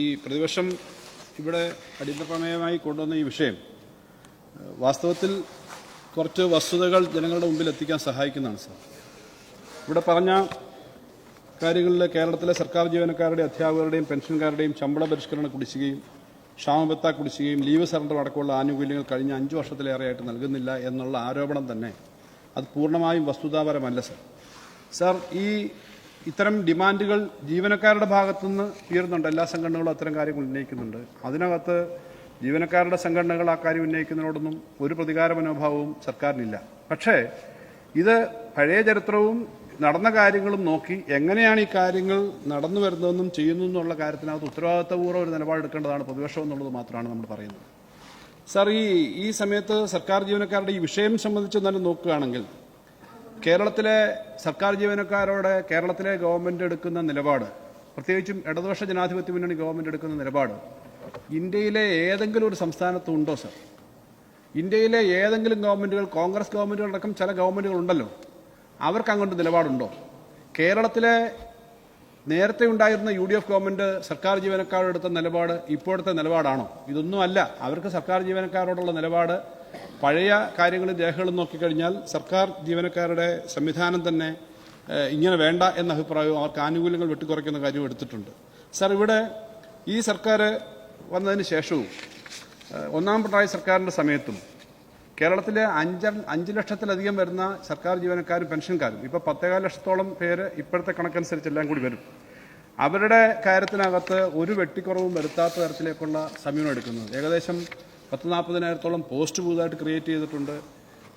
ഈ പ്രതിപക്ഷം ഇവിടെ അടിയന്തരപ്രമേയമായി കൊണ്ടുവന്ന ഈ വിഷയം വാസ്തവത്തിൽ കുറച്ച് വസ്തുതകൾ ജനങ്ങളുടെ മുമ്പിൽ എത്തിക്കാൻ സഹായിക്കുന്നതാണ് സാർ. ഇവിടെ പറഞ്ഞ കാര്യങ്ങളിൽ കേരളത്തിലെ സർക്കാർ ജീവനക്കാരുടെയും അധ്യാപകരുടെയും പെൻഷൻകാരുടെയും ശമ്പള പരിഷ്കരണ കുടിശ്ശികയും ക്ഷാമബത്ത കുടിശ്ശികയും ലീവ് സറണ്ടർ അടക്കമുള്ള ആനുകൂല്യങ്ങൾ കഴിഞ്ഞ അഞ്ച് വർഷത്തിലേറെയായിട്ട് നൽകുന്നില്ല എന്നുള്ള ആരോപണം തന്നെ അത് പൂർണമായും വസ്തുതാപരമല്ല സർ. സാർ ഈ ഇത്തരം ഡിമാൻഡുകൾ ജീവനക്കാരുടെ ഭാഗത്തുനിന്ന് ഉയരുന്നുണ്ട് എല്ലാ സംഘടനകളും അത്തരം കാര്യങ്ങൾ ഉന്നയിക്കുന്നുണ്ട്. അതിനകത്ത് ജീവനക്കാരുടെ സംഘടനകൾ ആ കാര്യം ഉന്നയിക്കുന്നതിനോടൊന്നും ഒരു പ്രതികാര മനോഭാവവും സർക്കാരിനില്ല. പക്ഷേ ഇത് പഴയ ചരിത്രവും നടന്ന കാര്യങ്ങളും നോക്കി എങ്ങനെയാണ് ഈ കാര്യങ്ങൾ നടന്നു വരുന്നതെന്നും ചെയ്യുന്നു എന്നുള്ള കാര്യത്തിനകത്ത് ഉത്തരവാദിത്തപൂർവം ഒരു നിലപാടെടുക്കേണ്ടതാണ് പ്രതിപക്ഷം എന്നുള്ളത് മാത്രമാണ് നമ്മൾ പറയുന്നത്. സാർ ഈ ഈ സമയത്ത് സർക്കാർ ജീവനക്കാരുടെ ഈ വിഷയം സംബന്ധിച്ച് തന്നെ നോക്കുകയാണെങ്കിൽ കേരളത്തിലെ സർക്കാർ ജീവനക്കാരോട് കേരളത്തിലെ ഗവൺമെന്റ് എടുക്കുന്ന നിലപാട് പ്രത്യേകിച്ചും ഇടതുപക്ഷ ജനാധിപത്യ മുന്നണി ഗവൺമെന്റ് എടുക്കുന്ന നിലപാട് ഇന്ത്യയിലെ ഏതെങ്കിലും ഒരു സംസ്ഥാനത്ത് ഉണ്ടോ സർ ഇന്ത്യയിലെ ഏതെങ്കിലും ഗവൺമെന്റുകൾ കോൺഗ്രസ് ഗവൺമെന്റുകളടക്കം ചില ഗവൺമെന്റുകൾ ഉണ്ടല്ലോ. അവർക്ക് അങ്ങോട്ട് നിലപാടുണ്ടോ? കേരളത്തിലെ നേരത്തെ ഉണ്ടായിരുന്ന യു ഡി എഫ് ഗവൺമെന്റ് സർക്കാർ ജീവനക്കാരോടെടുത്ത നിലപാട് ഇപ്പോഴത്തെ നിലപാടാണോ? ഇതൊന്നുമല്ല അവർക്ക് സർക്കാർ ജീവനക്കാരോടുള്ള നിലപാട് പഴയ കാര്യങ്ങളും രേഖകളും നോക്കിക്കഴിഞ്ഞാൽ സർക്കാർ ജീവനക്കാരുടെ സംവിധാനം തന്നെ ഇങ്ങനെ വേണ്ട എന്ന അഭിപ്രായവും അവർക്ക് ആനുകൂല്യങ്ങൾ വെട്ടിക്കുറയ്ക്കുന്ന കാര്യവും എടുത്തിട്ടുണ്ട്. സാർ ഇവിടെ ഈ സർക്കാർ വന്നതിന് ശേഷവും ഒന്നാം പിണറായി സർക്കാരിന്റെ സമയത്തും കേരളത്തിലെ അഞ്ച അഞ്ച് ലക്ഷത്തിലധികം വരുന്ന സർക്കാർ ജീവനക്കാരും പെൻഷൻകാരും ഇപ്പോൾ പത്തേകാൽ ലക്ഷത്തോളം പേര് ഇപ്പോഴത്തെ കണക്കനുസരിച്ച് എല്ലാം കൂടി വരും. അവരുടെ കാര്യത്തിനകത്ത് ഒരു വെട്ടിക്കുറവും വരുത്താത്ത തരത്തിലേക്കുള്ള സമീപനം എടുക്കുന്നത് ഏകദേശം പത്ത് നാൽപ്പതിനായിരത്തോളം പോസ്റ്റ് പുതുതായിട്ട് ക്രിയേറ്റ് ചെയ്തിട്ടുണ്ട്.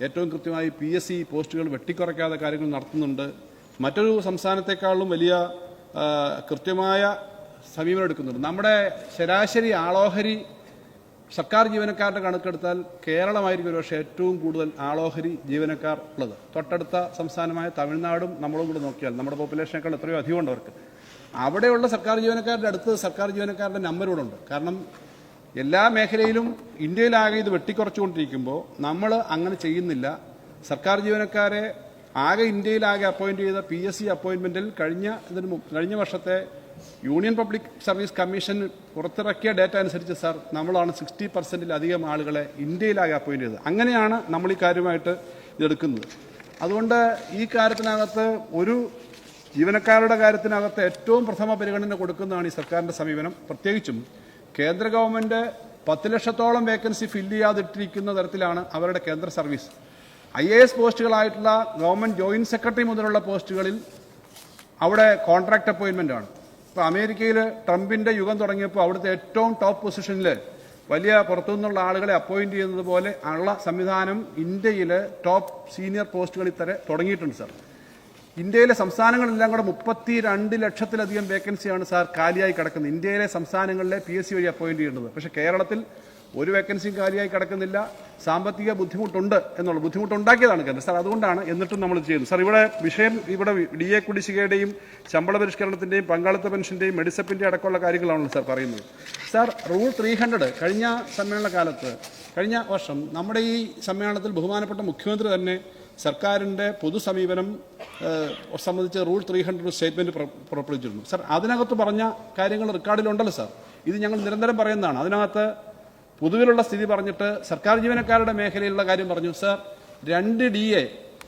ഏറ്റവും കൃത്യമായി പി എസ് സി പോസ്റ്റുകൾ വെട്ടിക്കുറയ്ക്കാതെ കാര്യങ്ങൾ നടത്തുന്നുണ്ട്. മറ്റൊരു സംസ്ഥാനത്തെക്കാളും വലിയ കൃത്യമായ സമീപനം എടുക്കുന്നുണ്ട്. നമ്മുടെ ശരാശരി ആളോഹരി സർക്കാർ ജീവനക്കാരുടെ കണക്കെടുത്താൽ കേരളമായിരിക്കും ഒരുപക്ഷെ ഏറ്റവും കൂടുതൽ ആളോഹരി ജീവനക്കാർ ഉള്ളത്. തൊട്ടടുത്ത സംസ്ഥാനമായ തമിഴ്നാടും നമ്മളും കൂടെ നോക്കിയാൽ നമ്മുടെ പോപ്പുലേഷനേക്കാൾ എത്രയോ അധികം ഉണ്ട് അവർക്ക്. അവിടെയുള്ള സർക്കാർ ജീവനക്കാരുടെ അടുത്ത് സർക്കാർ ജീവനക്കാരുടെ നമ്പർ ഉണ്ട്. കാരണം എല്ലാ മേഖലയിലും ഇന്ത്യയിലാകെ ഇത് വെട്ടിക്കുറച്ചുകൊണ്ടിരിക്കുമ്പോൾ നമ്മൾ അങ്ങനെ ചെയ്യുന്നില്ല. സർക്കാർ ജീവനക്കാരെ ആകെ ഇന്ത്യയിലാകെ അപ്പോയിന്റ് ചെയ്ത പി എസ് സി അപ്പോയിന്റ്മെന്റിൽ കഴിഞ്ഞ ഇതിന് കഴിഞ്ഞ വർഷത്തെ യൂണിയൻ പബ്ലിക് സർവീസ് കമ്മീഷൻ പുറത്തിറക്കിയ ഡേറ്റ അനുസരിച്ച് സാർ നമ്മളാണ് സിക്സ്റ്റി പെർസെന്റിലധികം ആളുകളെ ഇന്ത്യയിലാകെ അപ്പോയിന്റ് ചെയ്തത്. അങ്ങനെയാണ് നമ്മൾ ഈ കാര്യമായിട്ട് ഇതെടുക്കുന്നത്. അതുകൊണ്ട് ഈ കാര്യത്തിനകത്ത് ഒരു ജീവനക്കാരുടെ കാര്യത്തിനകത്ത് ഏറ്റവും പ്രഥമ പരിഗണന കൊടുക്കുന്നതാണ് ഈ സർക്കാരിന്റെ സമീപനം. പ്രത്യേകിച്ചും കേന്ദ്ര ഗവൺമെന്റ് പത്ത് ലക്ഷത്തോളം വേക്കൻസി ഫില്ല് ചെയ്യാതിട്ടിരിക്കുന്ന തരത്തിലാണ് അവരുടെ കേന്ദ്ര സർവീസ്. ഐ എ എസ് പോസ്റ്റുകളായിട്ടുള്ള ഗവൺമെന്റ് ജോയിന്റ് സെക്രട്ടറി മുതലുള്ള പോസ്റ്റുകളിൽ അവിടെ കോൺട്രാക്ട് അപ്പോയിൻമെന്റ് ആണ്. ഇപ്പോൾ അമേരിക്കയിൽ ട്രംപിന്റെ യുഗം തുടങ്ങിയപ്പോൾ അവിടുത്തെ ഏറ്റവും ടോപ്പ് പൊസിഷനിൽ വലിയ പുറത്തുനിന്നുള്ള ആളുകളെ അപ്പോയിന്റ് ചെയ്യുന്നത് പോലെ ഉള്ള സംവിധാനം ഇന്ത്യയിലെ ടോപ്പ് സീനിയർ പോസ്റ്റുകളിൽ തന്നെ തുടങ്ങിയിട്ടുണ്ട് സാർ. ഇന്ത്യയിലെ സംസ്ഥാനങ്ങളെല്ലാം കൂടെ മുപ്പത്തി രണ്ട് ലക്ഷത്തിലധികം വേക്കൻസിയാണ് സാർ കാലിയായി കിടക്കുന്നത്. ഇന്ത്യയിലെ സംസ്ഥാനങ്ങളിലെ പി എസ് സി വഴി അപ്പോയിന്റ് ചെയ്യേണ്ടത്. പക്ഷേ കേരളത്തിൽ ഒരു വേക്കൻസിയും കാലിയായി കിടക്കുന്നില്ല. സാമ്പത്തിക ബുദ്ധിമുട്ടുണ്ട് എന്നുള്ള ബുദ്ധിമുട്ടുണ്ടാക്കിയതാണ് കേന്ദ്രം. സാർ അതുകൊണ്ടാണ് എന്നിട്ടും നമ്മൾ ചെയ്യുന്നത്. സാർ ഇവിടെ വിഷയം ഇവിടെ ഡി എ കുടിശ്ശികയുടെയും ശമ്പള പരിഷ്കരണത്തിന്റെയും പങ്കാളിത്ത പെൻഷന്റെയും മെഡിസപ്പിന്റെ അടക്കമുള്ള കാര്യങ്ങളാണല്ലോ സാർ പറയുന്നത്. സാർ റൂൾ ത്രീ ഹൺഡ്രഡ് കഴിഞ്ഞ സമ്മേളന കാലത്ത് കഴിഞ്ഞ വർഷം നമ്മുടെ ഈ സമ്മേളനത്തിൽ ബഹുമാനപ്പെട്ട മുഖ്യമന്ത്രി തന്നെ സർക്കാരിന്റെ പൊതു സമീപനം സംബന്ധിച്ച് റൂൾ ത്രീ ഹൺഡ്രഡ് സ്റ്റേറ്റ്മെന്റ് പുറ- പുറപ്പെടുവിച്ചിരുന്നു. സർ അതിനകത്ത് പറഞ്ഞ കാര്യങ്ങൾ റെക്കോർഡിലുണ്ടല്ലോ സാർ. ഇത് ഞങ്ങൾ നിരന്തരം പറയുന്നതാണ്. അതിനകത്ത് പൊതുവിലുള്ള സ്ഥിതി പറഞ്ഞിട്ട് സർക്കാർ ജീവനക്കാരുടെ മേഖലയിലുള്ള കാര്യം പറഞ്ഞു. സാർ രണ്ട് ഡി എ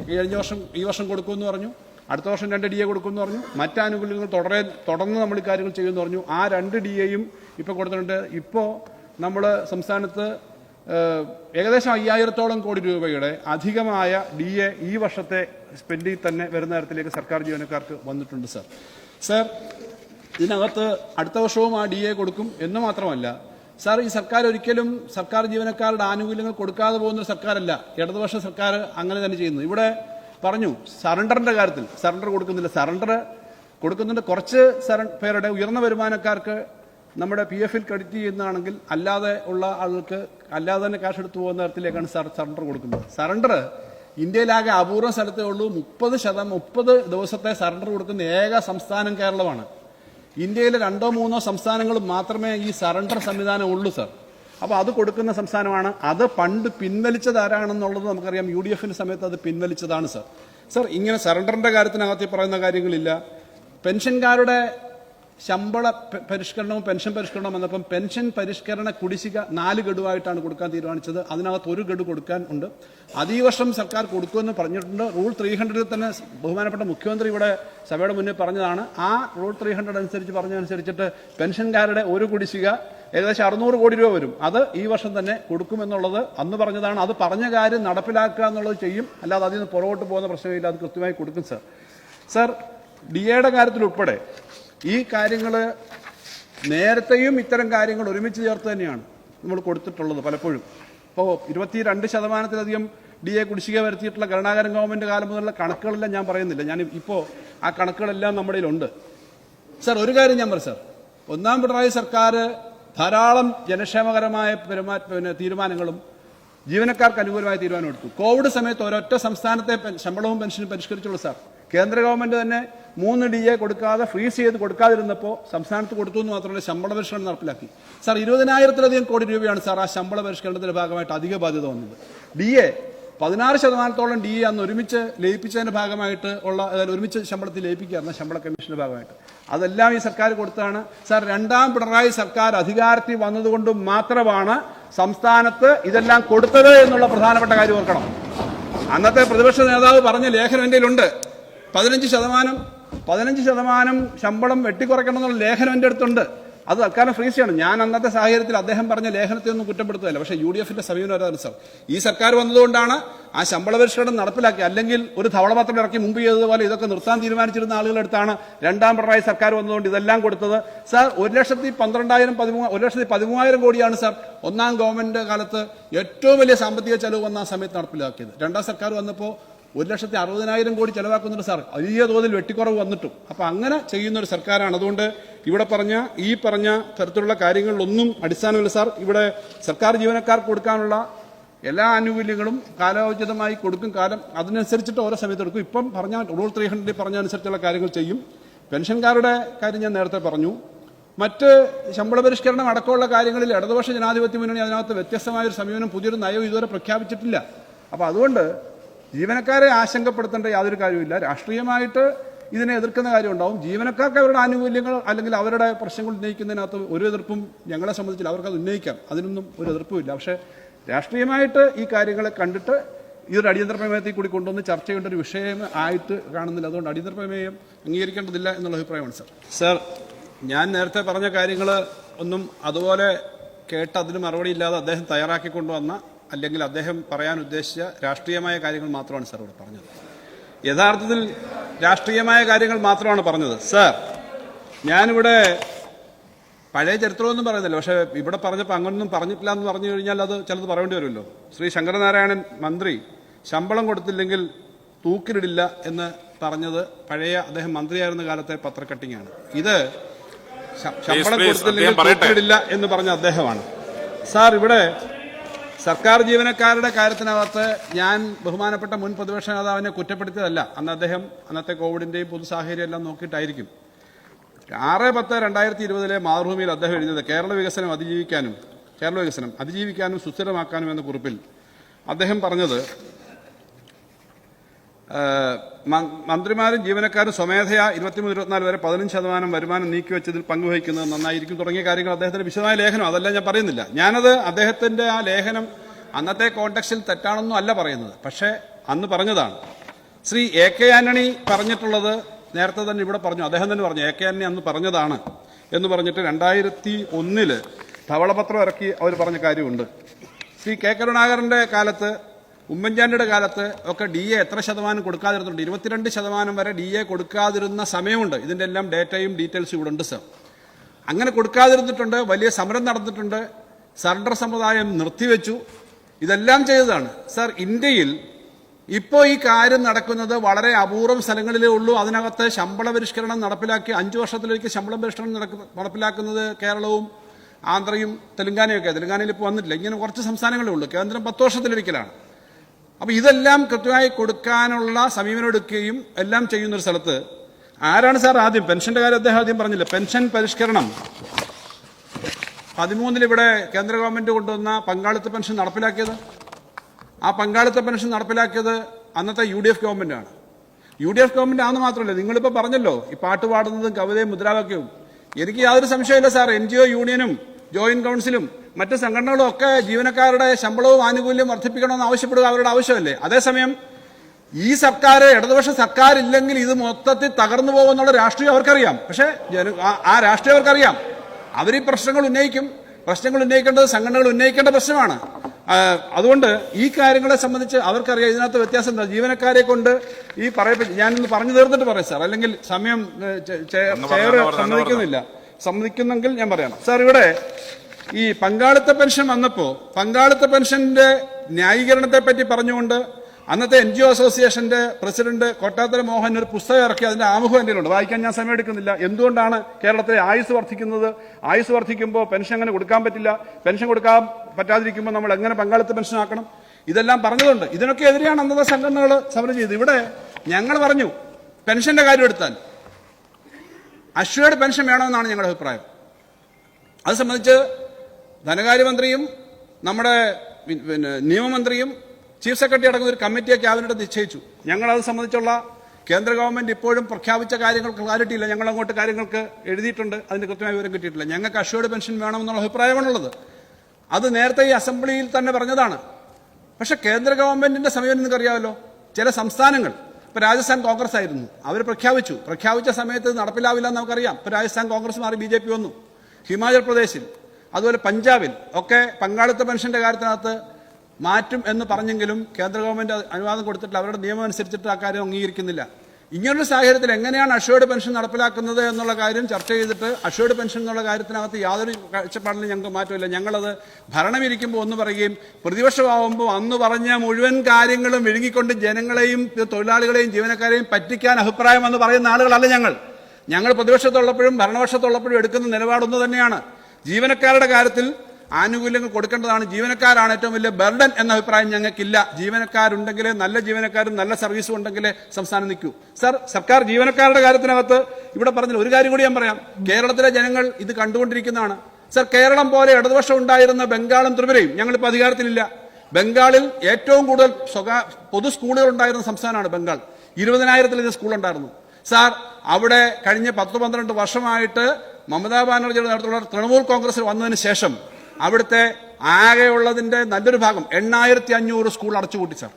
കഴിഞ്ഞ വർഷം ഈ വർഷം കൊടുക്കുമെന്ന് പറഞ്ഞു. അടുത്ത വർഷം രണ്ട് ഡി എ കൊടുക്കുമെന്ന് പറഞ്ഞു. മറ്റ് ആനുകൂല്യങ്ങൾ തുടരെ തുടർന്ന് നമ്മൾ ഈ കാര്യങ്ങൾ ചെയ്യുമെന്ന് പറഞ്ഞു. ആ രണ്ട് ഡി എയും ഇപ്പോൾ കൊടുത്തിട്ടുണ്ട്. ഇപ്പോൾ നമ്മൾ സംസ്ഥാനത്ത് ഏകദേശം അയ്യായിരത്തോളം കോടി രൂപയുടെ അധികമായ ഡി എ ഈ വർഷത്തെ സ്പെൻഡിൽ തന്നെ വരുന്ന തരത്തിലേക്ക് സർക്കാർ ജീവനക്കാർക്ക് വന്നിട്ടുണ്ട് സാർ സാർ ഇതിനകത്ത് അടുത്ത വർഷവും ആ ഡി എ കൊടുക്കും എന്ന് മാത്രമല്ല സാർ ഈ സർക്കാർ ഒരിക്കലും സർക്കാർ ജീവനക്കാരുടെ ആനുകൂല്യങ്ങൾ കൊടുക്കാതെ പോകുന്ന സർക്കാരല്ല. ഇടതുപക്ഷ സർക്കാർ അങ്ങനെ തന്നെ ചെയ്യുന്നു. ഇവിടെ പറഞ്ഞു സറണ്ടറിന്റെ കാര്യത്തിൽ. സറണ്ടർ കൊടുക്കുന്നില്ല. സറണ്ടർ കൊടുക്കുന്നുണ്ട് കുറച്ച് പേരുടെ ഉയർന്ന വരുമാനക്കാർക്ക് നമ്മുടെ പി എഫിൽ ക്രെഡിറ്റ് ചെയ്യുന്നതാണെങ്കിൽ അല്ലാതെ ഉള്ള ആൾക്ക് അല്ലാതെ തന്നെ ക്യാഷ് എടുത്തു പോകുന്ന തരത്തിലേക്കാണ് സർ സറണ്ടർ കൊടുക്കുന്നത്. സറണ്ടർ ഇന്ത്യയിലാകെ അപൂർവ സ്ഥലത്തേ ഉള്ളൂ. മുപ്പത് ശതം മുപ്പത് ദിവസത്തെ സറണ്ടർ കൊടുക്കുന്ന ഏക സംസ്ഥാനം കേരളമാണ്. ഇന്ത്യയിലെ രണ്ടോ മൂന്നോ സംസ്ഥാനങ്ങൾ മാത്രമേ ഈ സറണ്ടർ സംവിധാനം ഉള്ളൂ സർ. അപ്പോൾ അത് കൊടുക്കുന്ന സംസ്ഥാനമാണ്. അത് പണ്ട് പിൻവലിച്ചത് ആരാണെന്നുള്ളത് നമുക്കറിയാം. യു ഡി എഫിന്റെ സമയത്ത് അത് പിൻവലിച്ചതാണ് സർ. സർ ഇങ്ങനെ സറണ്ടറിന്റെ കാര്യത്തിനകത്ത് പറയുന്ന കാര്യങ്ങളില്ല. പെൻഷൻകാരുടെ ശമ്പള പരിഷ്കരണവും പെൻഷൻ പരിഷ്കരണവും വന്നപ്പം പെൻഷൻ പരിഷ്കരണ കുടിശ്ശിക നാല് ഗഡുവായിട്ടാണ് കൊടുക്കാൻ തീരുമാനിച്ചത്. അതിനകത്ത് ഒരു ഗഡു കൊടുക്കാൻ ഉണ്ട്. അത് വർഷം സർക്കാർ കൊടുക്കുമെന്ന് പറഞ്ഞിട്ടുണ്ട്. റൂൾ ത്രീ ഹൺഡ്രഡിൽ തന്നെ ബഹുമാനപ്പെട്ട മുഖ്യമന്ത്രി ഇവിടെ സഭയുടെ മുന്നിൽ പറഞ്ഞതാണ്. ആ റൂൾ ത്രീ ഹൺഡ്രഡ് അനുസരിച്ച് പറഞ്ഞതനുസരിച്ചിട്ട് പെൻഷൻകാരുടെ ഒരു കുടിശ്ശിക ഏകദേശം അറുന്നൂറ് കോടി രൂപ വരും. അത് ഈ വർഷം തന്നെ കൊടുക്കുമെന്നുള്ളത് അന്ന് പറഞ്ഞതാണ്. അത് പറഞ്ഞ കാര്യം നടപ്പിലാക്കുക എന്നുള്ളത് ചെയ്യും. അല്ലാതെ അതിൽ നിന്ന് പുറകോട്ട് പോകുന്ന പ്രശ്നമില്ല. അത് കൃത്യമായി കൊടുക്കും സർ. സർ ഡി എയുടെ കാര്യത്തിൽ ഉൾപ്പെടെ ഈ കാര്യങ്ങൾ നേരത്തെയും ഇത്തരം കാര്യങ്ങൾ ഒരുമിച്ച് ചേർത്ത് തന്നെയാണ് നമ്മൾ കൊടുത്തിട്ടുള്ളത് പലപ്പോഴും. ഇപ്പോൾ ഇരുപത്തിരണ്ട് ശതമാനത്തിലധികം ഡി എ കുടിശ്ശിക വരുത്തിയിട്ടുള്ള കരുണാകരൻ ഗവൺമെന്റ് കാലം മുതലുള്ള കണക്കുകളെല്ലാം ഞാൻ പറയുന്നില്ല. ഞാൻ ഇപ്പോൾ ആ കണക്കുകളെല്ലാം നമ്മുടെ ഉണ്ട് സാർ ഒരു കാര്യം ഞാൻ പറയും സാർ. ഒന്നാം പിണറായി സർക്കാർ ധാരാളം ജനക്ഷേമകരമായ പെരുമാ പിന്നെ തീരുമാനങ്ങളും ജീവനക്കാർക്ക് അനുകൂലമായ തീരുമാനം എടുത്തു. കോവിഡ് സമയത്ത് ഒരൊറ്റ സംസ്ഥാനത്തെ ശമ്പളവും പെൻഷനും പരിഷ്കരിച്ചുള്ളൂ സാർ. കേന്ദ്ര ഗവൺമെന്റ് തന്നെ മൂന്ന് ഡി എ കൊടുക്കാതെ ഫ്രീസ് ചെയ്ത് കൊടുക്കാതിരുന്നപ്പോൾ സംസ്ഥാനത്ത് കൊടുത്തു എന്ന് മാത്രമല്ല ശമ്പള പരിഷ്കരണം നടപ്പിലാക്കി. സാർ ഇരുപതിനായിരത്തിലധികം കോടി രൂപയാണ് സാർ ആ ശമ്പള പരിഷ്കരണത്തിന്റെ ഭാഗമായിട്ട് അധിക ബാധ്യത വന്നത്. ഡി എ പതിനാറ് ശതമാനത്തോളം ഡി എ അന്ന് ഒരുമിച്ച് ലയിപ്പിച്ചതിന്റെ ഭാഗമായിട്ട് ഉള്ള അതായത് ഒരുമിച്ച് ശമ്പളത്തിൽ ലയിപ്പിക്കുകയായിരുന്നു ശമ്പള കമ്മീഷന്റെ ഭാഗമായിട്ട്. അതെല്ലാം ഈ സർക്കാർ കൊടുത്താണ് സാർ രണ്ടാം പിണറായി സർക്കാർ അധികാരത്തിൽ വന്നതുകൊണ്ട് മാത്രമാണ് സംസ്ഥാനത്ത് ഇതെല്ലാം കൊടുത്തത് എന്നുള്ള പ്രധാനപ്പെട്ട കാര്യം ഓർക്കണം. അന്നത്തെ പ്രതിപക്ഷ നേതാവ് പറഞ്ഞ ലേഖനം ഉണ്ട് പതിനഞ്ച് ശതമാനം പതിനഞ്ച് ശതമാനം ശമ്പളം വെട്ടിക്കുറയ്ക്കണം എന്നുള്ള ലേഖനം എന്റെ അടുത്തുണ്ട്. അത് തൽക്കാലം ഫ്രീസ് ചെയ്യണം ഞാൻ അന്നത്തെ സാഹചര്യത്തിൽ അദ്ദേഹം പറഞ്ഞ ലേഖനത്തെ ഒന്നും കുറ്റപ്പെടുത്തുകയല്ല. പക്ഷേ യു ഡി എഫിന്റെ സമീപനം അതാണ് സർ ഈ സർക്കാർ വന്നതുകൊണ്ടാണ് ആ ശമ്പള പരിഷ്കരണം നടപ്പിലാക്കി അല്ലെങ്കിൽ ഒരു ധവളപത്രം ഇറക്കി മുമ്പ് ചെയ്തതുപോലെ ഇതൊക്കെ നിർത്താൻ തീരുമാനിച്ചിരുന്ന ആളുകളെടുത്താണ് രണ്ടാം പിണറായി സർക്കാർ വന്നതുകൊണ്ട് ഇതെല്ലാം കൊടുത്തത്. സാർ ഒരു ലക്ഷത്തി പന്ത്രണ്ടായിരം പതിമൂന്ന് ഒരു ലക്ഷത്തി പതിമൂവായിരം കോടിയാണ് സാർ ഒന്നാം ഗവൺമെന്റ് കാലത്ത് ഏറ്റവും വലിയ സാമ്പത്തിക ചെലവ് വന്ന സമയത്ത് നടപ്പിലാക്കിയത്. രണ്ടാം സർക്കാർ വന്നപ്പോൾ ഒരു ലക്ഷത്തി അറുപതിനായിരം കോടി ചെലവാക്കുന്നുണ്ട് സാർ വലിയ തോതിൽ വെട്ടിക്കുറവ് വന്നിട്ടും. അപ്പോൾ അങ്ങനെ ചെയ്യുന്ന ഒരു സർക്കാരാണ്. അതുകൊണ്ട് ഇവിടെ പറഞ്ഞ ഈ പറഞ്ഞ തരത്തിലുള്ള കാര്യങ്ങളിലൊന്നും അടിസ്ഥാനമില്ല സാർ. ഇവിടെ സർക്കാർ ജീവനക്കാർക്ക് കൊടുക്കാനുള്ള എല്ലാ ആനുകൂല്യങ്ങളും കാലോചിതമായി കൊടുക്കും കാലം അതിനനുസരിച്ചിട്ട് ഓരോ സമയത്ത് എടുക്കും ഇപ്പം പറഞ്ഞ റൂൾ ത്രീ ഹൺഡ്രഡിൽ പറഞ്ഞ അനുസരിച്ചുള്ള കാര്യങ്ങൾ ചെയ്യും. പെൻഷൻകാരുടെ കാര്യം ഞാൻ നേരത്തെ പറഞ്ഞു. മറ്റ് ശമ്പള പരിഷ്കരണം അടക്കമുള്ള കാര്യങ്ങളിൽ ഇടതുപക്ഷ ജനാധിപത്യ മുന്നണി അതിനകത്ത് വ്യത്യസ്തമായ ഒരു സമീപനം പുതിയൊരു നയം ഇതുവരെ പ്രഖ്യാപിച്ചിട്ടില്ല. അപ്പോൾ അതുകൊണ്ട് ജീവനക്കാരെ ആശങ്കപ്പെടുത്തേണ്ട യാതൊരു കാര്യമില്ല രാഷ്ട്രീയമായിട്ട് ഇതിനെ എതിർക്കുന്ന കാര്യം ഉണ്ടാവും ജീവനക്കാർക്ക് അവരുടെ ആനുകൂല്യങ്ങൾ അല്ലെങ്കിൽ അവരുടെ പ്രശ്നങ്ങൾ ഉന്നയിക്കുന്നതിനകത്ത് ഒരു എതിർപ്പും ഞങ്ങളെ സംബന്ധിച്ചില്ല. അവർക്ക് അത് ഉന്നയിക്കാം. അതിനൊന്നും ഒരു എതിർപ്പുമില്ല. പക്ഷേ രാഷ്ട്രീയമായിട്ട് ഈ കാര്യങ്ങളെ കണ്ടിട്ട് ഇതൊരു അടിയന്തര പ്രമേയത്തിൽ കൂടി കൊണ്ടുവന്ന് ചർച്ച ചെയ്യേണ്ട ഒരു വിഷയം ആയിട്ട് കാണുന്നില്ല. അതുകൊണ്ട് അടിയന്തര പ്രമേയം അംഗീകരിക്കേണ്ടതില്ല എന്നുള്ള അഭിപ്രായമാണ് സർ. സർ ഞാൻ നേരത്തെ പറഞ്ഞ കാര്യങ്ങൾ ഒന്നും അതുപോലെ കേട്ട് അതിന് മറുപടി ഇല്ലാതെ അദ്ദേഹം തയ്യാറാക്കി കൊണ്ടുവന്ന അല്ലെങ്കിൽ അദ്ദേഹം പറയാൻ ഉദ്ദേശിച്ച രാഷ്ട്രീയമായ കാര്യങ്ങൾ മാത്രമാണ് സാർ ഇവിടെ പറഞ്ഞത്. യഥാർത്ഥത്തിൽ രാഷ്ട്രീയമായ കാര്യങ്ങൾ മാത്രമാണ് പറഞ്ഞത്. സാർ ഞാനിവിടെ പഴയ ചരിത്രമൊന്നും പറയുന്നില്ല. പക്ഷേ ഇവിടെ പറഞ്ഞപ്പോൾ അങ്ങനൊന്നും പറഞ്ഞിട്ടില്ല എന്ന് പറഞ്ഞു കഴിഞ്ഞാൽ അത് ചിലത് പറയേണ്ടി വരുമല്ലോ. ശ്രീ ശങ്കരനാരായണൻ മന്ത്രി ശമ്പളം കൊടുത്തില്ലെങ്കിൽ തൂക്കിലിടില്ല എന്ന് പറഞ്ഞത് പഴയ അദ്ദേഹം മന്ത്രിയായിരുന്ന കാലത്തെ പത്രക്കട്ടിങ്ങാണ്. ഇത് ശമ്പളം കൊടുത്തില്ലെങ്കിൽ തൂക്കിലിടില്ല എന്ന് പറഞ്ഞ അദ്ദേഹമാണ്. സാർ ഇവിടെ സർക്കാർ ജീവനക്കാരുടെ കാര്യത്തിനകത്ത് ഞാൻ ബഹുമാനപ്പെട്ട മുൻ പ്രതിപക്ഷ നേതാവിനെ കുറ്റപ്പെടുത്തിയതല്ല. അന്ന് അദ്ദേഹം അന്നത്തെ കോവിഡിന്റെയും പൊതു സാഹചര്യം എല്ലാം നോക്കിയിട്ടായിരിക്കും. ആറ് പത്ത് രണ്ടായിരത്തി ഇരുപതിലെ മാതൃഭൂമിയിൽ അദ്ദേഹം എഴുതിയത് കേരള വികസനം അതിജീവിക്കാനും കേരള വികസനം അതിജീവിക്കാനും സുസ്ഥിരമാക്കാനും എന്ന കുറിപ്പിൽ അദ്ദേഹം പറഞ്ഞത് മന്ത്രിമാരും ജീവനക്കാരും സ്വമേധയാ ഇരുപത്തിമൂന്ന് ഇരുപത്തിനാല് വരെ പതിനഞ്ച് ശതമാനം വരുമാനം നീക്കിവെച്ചതിൽ പങ്കുവഹിക്കുന്നത് നന്നായിരിക്കും തുടങ്ങിയ കാര്യങ്ങൾ അദ്ദേഹത്തിന്റെ വിശദമായ ലേഖനം. അതല്ല ഞാൻ പറയുന്നില്ല. ഞാനത് അദ്ദേഹത്തിന്റെ ആ ലേഖനം അന്നത്തെ കോണ്ടക്സ്റ്റിൽ തെറ്റാണെന്നും അല്ല പറയുന്നത്. പക്ഷേ അന്ന് പറഞ്ഞതാണ്. ശ്രീ എ കെ ആന്റണി പറഞ്ഞിട്ടുള്ളത് നേരത്തെ തന്നെ ഇവിടെ പറഞ്ഞു. അദ്ദേഹം തന്നെ പറഞ്ഞു എ കെ ആന്റണി അന്ന് പറഞ്ഞതാണ് എന്ന് പറഞ്ഞിട്ട് രണ്ടായിരത്തി ഒന്നിൽ ധവളപത്രം ഇറക്കി അവർ പറഞ്ഞ കാര്യമുണ്ട്. ശ്രീ കെ കരുണാകരന്റെ കാലത്ത് ഉമ്മൻചാണ്ടിയുടെ കാലത്ത് ഒക്കെ ഡി എ എത്ര ശതമാനം കൊടുക്കാതിരുന്നുണ്ട് ഇരുപത്തിരണ്ട് ശതമാനം വരെ ഡി എ കൊടുക്കാതിരുന്ന സമയമുണ്ട്. ഇതിന്റെ എല്ലാം ഡേറ്റയും ഡീറ്റെയിൽസും ഇവിടെ ഉണ്ട് സർ. അങ്ങനെ കൊടുക്കാതിരുന്നിട്ടുണ്ട് വലിയ സമരം നടന്നിട്ടുണ്ട്. സറണ്ടർ സമ്പ്രദായം നിർത്തിവെച്ചു. ഇതെല്ലാം ചെയ്തതാണ്. സർ ഇന്ത്യയിൽ ഇപ്പോൾ ഈ കാര്യം നടക്കുന്നത് വളരെ അപൂർവം സ്ഥലങ്ങളിലേ ഉള്ളൂ. അതിനകത്ത് ശമ്പള പരിഷ്കരണം നടപ്പിലാക്കി അഞ്ചു വർഷത്തിലേക്ക് ശമ്പള പരിഷ്കരണം നടപ്പിലാക്കുന്നത് കേരളവും ആന്ധ്രയും തെലങ്കാനയൊക്കെ തെലങ്കാനയിൽ ഇപ്പോൾ വന്നിട്ടില്ല. ഇങ്ങനെ കുറച്ച് സംസ്ഥാനങ്ങളേ ഉള്ളൂ. കേന്ദ്രം പത്ത് വർഷത്തിലൊരിക്കലാണ്. അപ്പൊ ഇതെല്ലാം കൃത്യമായി കൊടുക്കാനുള്ള സമീപനം എടുക്കുകയും എല്ലാം ചെയ്യുന്ന ഒരു സ്ഥലത്ത് ആരാണ് സാർ ആദ്യം? പെൻഷന്റെ കാര്യം അദ്ദേഹം ആദ്യം പറഞ്ഞില്ല? പെൻഷൻ പരിഷ്കരണം. പതിമൂന്നിൽ ഇവിടെ കേന്ദ്ര ഗവൺമെന്റ് കൊണ്ടുവന്ന പങ്കാളിത്ത പെൻഷൻ നടപ്പിലാക്കിയത്? ആ പങ്കാളിത്ത പെൻഷൻ നടപ്പിലാക്കിയത് അന്നത്തെ യു ഡി എഫ് ഗവൺമെന്റാണ് യു ഡി എഫ് ഗവൺമെന്റ് ആണെന്ന് മാത്രമല്ല നിങ്ങളിപ്പോൾ പറഞ്ഞല്ലോ ഈ പാട്ട് പാടുന്നതും കവിതയും മുദ്രാവാക്യവും. എനിക്ക് യാതൊരു സംശയമില്ല സാർ എൻ ജി ഒ യൂണിയനും ജോയിന്റ് കൗൺസിലും മറ്റ് സംഘടനകളും ഒക്കെ ജീവനക്കാരുടെ ശമ്പളവും ആനുകൂല്യം വർദ്ധിപ്പിക്കണമെന്ന് ആവശ്യപ്പെടുക അവരുടെ ആവശ്യമല്ലേ? അതേസമയം ഈ സർക്കാർ ഇടതുപക്ഷ സർക്കാർ ഇല്ലെങ്കിൽ ഇത് മൊത്തത്തിൽ തകർന്നു പോകുമെന്നുള്ള രാഷ്ട്രീയം അവർക്കറിയാം. പക്ഷേ ജന ആ- രാഷ്ട്രീയം അവർക്കറിയാം. അവർ ഈ പ്രശ്നങ്ങൾ ഉന്നയിക്കും. പ്രശ്നങ്ങൾ ഉന്നയിക്കേണ്ടത് സംഘടനകൾ ഉന്നയിക്കേണ്ട പ്രശ്നമാണ്. അതുകൊണ്ട് ഈ കാര്യങ്ങളെ സംബന്ധിച്ച് അവർക്കറിയാം. ഇതിനകത്ത് വ്യത്യാസം എന്താ? ജീവനക്കാരെ കൊണ്ട് ഈ പറയപ്പെട്ട ഞാനൊന്ന് പറഞ്ഞു തീർന്നിട്ട് പറയാം സാർ. അല്ലെങ്കിൽ സമയം ചെയർ സമ്മതിക്കുന്നില്ല. സമ്മതിക്കുന്നെങ്കിൽ ഞാൻ പറയണം. സാർ ഇവിടെ ഈ പങ്കാളിത്ത പെൻഷൻ വന്നപ്പോൾ പങ്കാളിത്ത പെൻഷന്റെ ന്യായീകരണത്തെ പറ്റി പറഞ്ഞുകൊണ്ട് അന്നത്തെ എൻ ജി ഒ അസോസിയേഷന്റെ പ്രസിഡന്റ് കൊട്ടാത്തര മോഹൻ ഒരു പുസ്തകം ഇറക്കി അതിന്റെ ആമുഖം എന്റെ ഉണ്ട് വായിക്കാൻ ഞാൻ സമയം എടുക്കുന്നില്ല. എന്തുകൊണ്ടാണ് കേരളത്തിലെ ആയുസ് വർദ്ധിക്കുന്നത്? ആയുസ് വർദ്ധിക്കുമ്പോൾ പെൻഷൻ അങ്ങനെ കൊടുക്കാൻ പറ്റില്ല? പെൻഷൻ കൊടുക്കാൻ പറ്റാതിരിക്കുമ്പോൾ നമ്മൾ എങ്ങനെ പങ്കാളിത്ത പെൻഷൻ ആക്കണം? ഇതെല്ലാം പറഞ്ഞതുണ്ട് ഇതിനൊക്കെ എതിരെയാണ് അന്നത്തെ സംഘടനകൾ സമരം ചെയ്തത്. ഇവിടെ ഞങ്ങൾ പറഞ്ഞു പെൻഷന്റെ കാര്യം എടുത്താൽ അഷ്വേർഡ് പെൻഷൻ വേണമെന്നാണ് ഞങ്ങളുടെ അഭിപ്രായം. അത് സംബന്ധിച്ച് ധനകാര്യമന്ത്രിയും നമ്മുടെ പിന്നെ നിയമമന്ത്രിയും ചീഫ് സെക്രട്ടറി അടങ്ങുന്ന ഒരു കമ്മിറ്റിയെ ക്യാബിനറ്റ് നിശ്ചയിച്ചു. ഞങ്ങൾ അത് സംബന്ധിച്ചുള്ള കേന്ദ്ര ഗവൺമെന്റ് ഇപ്പോഴും പ്രഖ്യാപിച്ച കാര്യങ്ങൾ ക്ലാരിറ്റി ഇല്ല ഞങ്ങൾ അങ്ങോട്ട് കാര്യങ്ങൾക്ക് എഴുതിയിട്ടുണ്ട്. അതിന് കൃത്യമായ വിവരം കിട്ടിയിട്ടില്ല. ഞങ്ങൾക്ക് അഷ്വേർഡ് പെൻഷൻ വേണമെന്നുള്ള അഭിപ്രായമാണുള്ളത്. അത് നേരത്തെ ഈ അസംബ്ലിയിൽ തന്നെ പറഞ്ഞതാണ്. പക്ഷെ കേന്ദ്ര ഗവൺമെന്റിന്റെ സമയം നിങ്ങൾക്കറിയാമല്ലോ. ചില സംസ്ഥാനങ്ങൾ ഇപ്പൊ രാജസ്ഥാൻ കോൺഗ്രസ് ആയിരുന്നു. അവർ പ്രഖ്യാപിച്ചു. പ്രഖ്യാപിച്ച സമയത്ത് നടപ്പിലാവില്ല എന്ന് നമുക്കറിയാം. ഇപ്പൊ രാജസ്ഥാൻ കോൺഗ്രസ് മാറി ബി വന്നു. ഹിമാചൽ പ്രദേശിൽ അതുപോലെ പഞ്ചാബിൽ ഒക്കെ പങ്കാളിത്ത പെൻഷന്റെ കാര്യത്തിനകത്ത് മാറ്റും എന്ന് പറഞ്ഞെങ്കിലും കേന്ദ്ര ഗവൺമെന്റ് അനുവാദം കൊടുത്തിട്ടില്ല. അവരുടെ നിയമം അനുസരിച്ചിട്ട് ആ കാര്യം അംഗീകരിക്കുന്നില്ല. ഇങ്ങനൊരു സാഹചര്യത്തിൽ എങ്ങനെയാണ് അഷ്വേർഡ് പെൻഷൻ നടപ്പിലാക്കുന്നത് എന്നുള്ള കാര്യം ചർച്ച ചെയ്തിട്ട് അഷ്വേർഡ് പെൻഷൻ എന്നുള്ള കാര്യത്തിനകത്ത് യാതൊരു കാഴ്ചപ്പാടിലും ഞങ്ങൾക്ക് മാറ്റമില്ല. ഞങ്ങളത് ഭരണമിരിക്കുമ്പോൾ ഒന്ന് പറയുകയും പ്രതിപക്ഷമാവുമ്പോൾ അന്ന് പറഞ്ഞ മുഴുവൻ കാര്യങ്ങളും വിഴുങ്ങിക്കൊണ്ട് ജനങ്ങളെയും തൊഴിലാളികളെയും ജീവനക്കാരെയും പറ്റിക്കാൻ അഭിപ്രായം എന്ന് പറയുന്ന ആളുകളല്ല ഞങ്ങൾ. ഞങ്ങൾ പ്രതിപക്ഷത്തുള്ളപ്പോഴും ഭരണപക്ഷത്തുള്ളപ്പോഴും എടുക്കുന്ന നിലപാടൊന്നു തന്നെയാണ്. ജീവനക്കാരുടെ കാര്യത്തിൽ ആനുകൂല്യങ്ങൾ കൊടുക്കേണ്ടതാണ്. ജീവനക്കാരാണ് ഏറ്റവും വലിയ ബർഡൻ എന്ന അഭിപ്രായം ഞങ്ങൾക്കില്ല. ജീവനക്കാരുണ്ടെങ്കിൽ നല്ല ജീവനക്കാരും നല്ല സർവീസും ഉണ്ടെങ്കിൽ സംസ്ഥാനം നിൽക്കൂ. സർ സർക്കാർ ജീവനക്കാരുടെ കാര്യത്തിനകത്ത് ഇവിടെ പറഞ്ഞ ഒരു കാര്യം കൂടി ഞാൻ പറയാം. കേരളത്തിലെ ജനങ്ങൾ ഇത് കണ്ടുകൊണ്ടിരിക്കുന്നതാണ്. സർ കേരളം പോലെ ഇടതുപക്ഷം ഉണ്ടായിരുന്ന ബംഗാളും ത്രിപുരയും ഞങ്ങളിപ്പോൾ അധികാരത്തിലില്ല. ബംഗാളിൽ ഏറ്റവും കൂടുതൽ സ്വകാ പൊതു സ്കൂളുകൾ ഉണ്ടായിരുന്ന സംസ്ഥാനമാണ് ബംഗാൾ. ഇരുപതിനായിരത്തിലധികം സ്കൂളുണ്ടായിരുന്നു. സാർ അവിടെ കഴിഞ്ഞ പത്ത് പന്ത്രണ്ട് വർഷമായിട്ട് മമതാ ബാനർജിയുടെ നേതൃത്വത്തിലുള്ള തൃണമൂൽ കോൺഗ്രസ് വന്നതിന് ശേഷം അവിടുത്തെ ആകെയുള്ളതിന്റെ നല്ലൊരു ഭാഗം എണ്ണായിരത്തി അഞ്ഞൂറ് സ്കൂൾ അടച്ചുപൂട്ടി സാർ.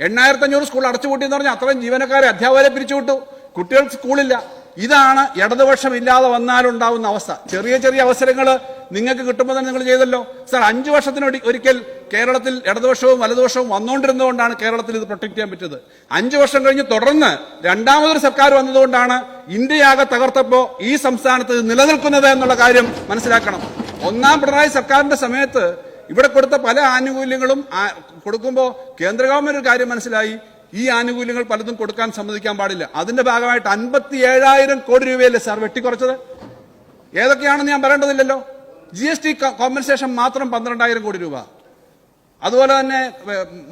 എണ്ണായിരത്തി അഞ്ഞൂറ് സ്കൂൾ അടച്ചുപൂട്ടി എന്ന് പറഞ്ഞാൽ അത്രയും ജീവനക്കാരെ അധ്യാപകരെ പിരിച്ചുവിട്ടു. കുട്ടികൾക്ക് സ്കൂളില്ല. ഇതാണ് ഇടതുപക്ഷം ഇല്ലാതെ വന്നാലുണ്ടാവുന്ന അവസ്ഥ. ചെറിയ ചെറിയ അവസരങ്ങൾ നിങ്ങൾക്ക് കിട്ടുമ്പോൾ തന്നെ നിങ്ങൾ ചെയ്തല്ലോ. സാർ അഞ്ചു വർഷത്തിന് ഒരിക്കൽ കേരളത്തിൽ ഇടതുപക്ഷവും വലതുപക്ഷവും വന്നുകൊണ്ടിരുന്നതുകൊണ്ടാണ് കേരളത്തിൽ ഇത് പ്രൊട്ടക്ട് ചെയ്യാൻ പറ്റിയത്. അഞ്ചു വർഷം കഴിഞ്ഞ് തുടർന്ന് രണ്ടാമതൊരു സർക്കാർ വന്നതുകൊണ്ടാണ് ഇന്ത്യയാകെ തകർത്തപ്പോൾ ഈ സംസ്ഥാനത്ത് നിലനിൽക്കുന്നത് എന്നുള്ള കാര്യം മനസ്സിലാക്കണം. ഒന്നാം പിണറായി സർക്കാരിന്റെ സമയത്ത് ഇവിടെ കൊടുത്ത പല ആനുകൂല്യങ്ങളും കൊടുക്കുമ്പോൾ കേന്ദ്ര ഗവൺമെന്റ് ഒരു കാര്യം മനസ്സിലായി. ഈ ആനുകൂല്യങ്ങൾ പലതും കൊടുക്കാൻ സമ്മതിക്കാൻ പാടില്ല. അതിന്റെ ഭാഗമായിട്ട് അൻപത്തി ഏഴായിരം കോടി രൂപയല്ലേ സാർ വെട്ടിക്കുറച്ചത്? ഏതൊക്കെയാണെന്ന് ഞാൻ പറയേണ്ടതില്ലല്ലോ. ജി എസ് ടി കോമ്പൻസേഷൻ മാത്രം പന്ത്രണ്ടായിരം കോടി രൂപ. അതുപോലെ തന്നെ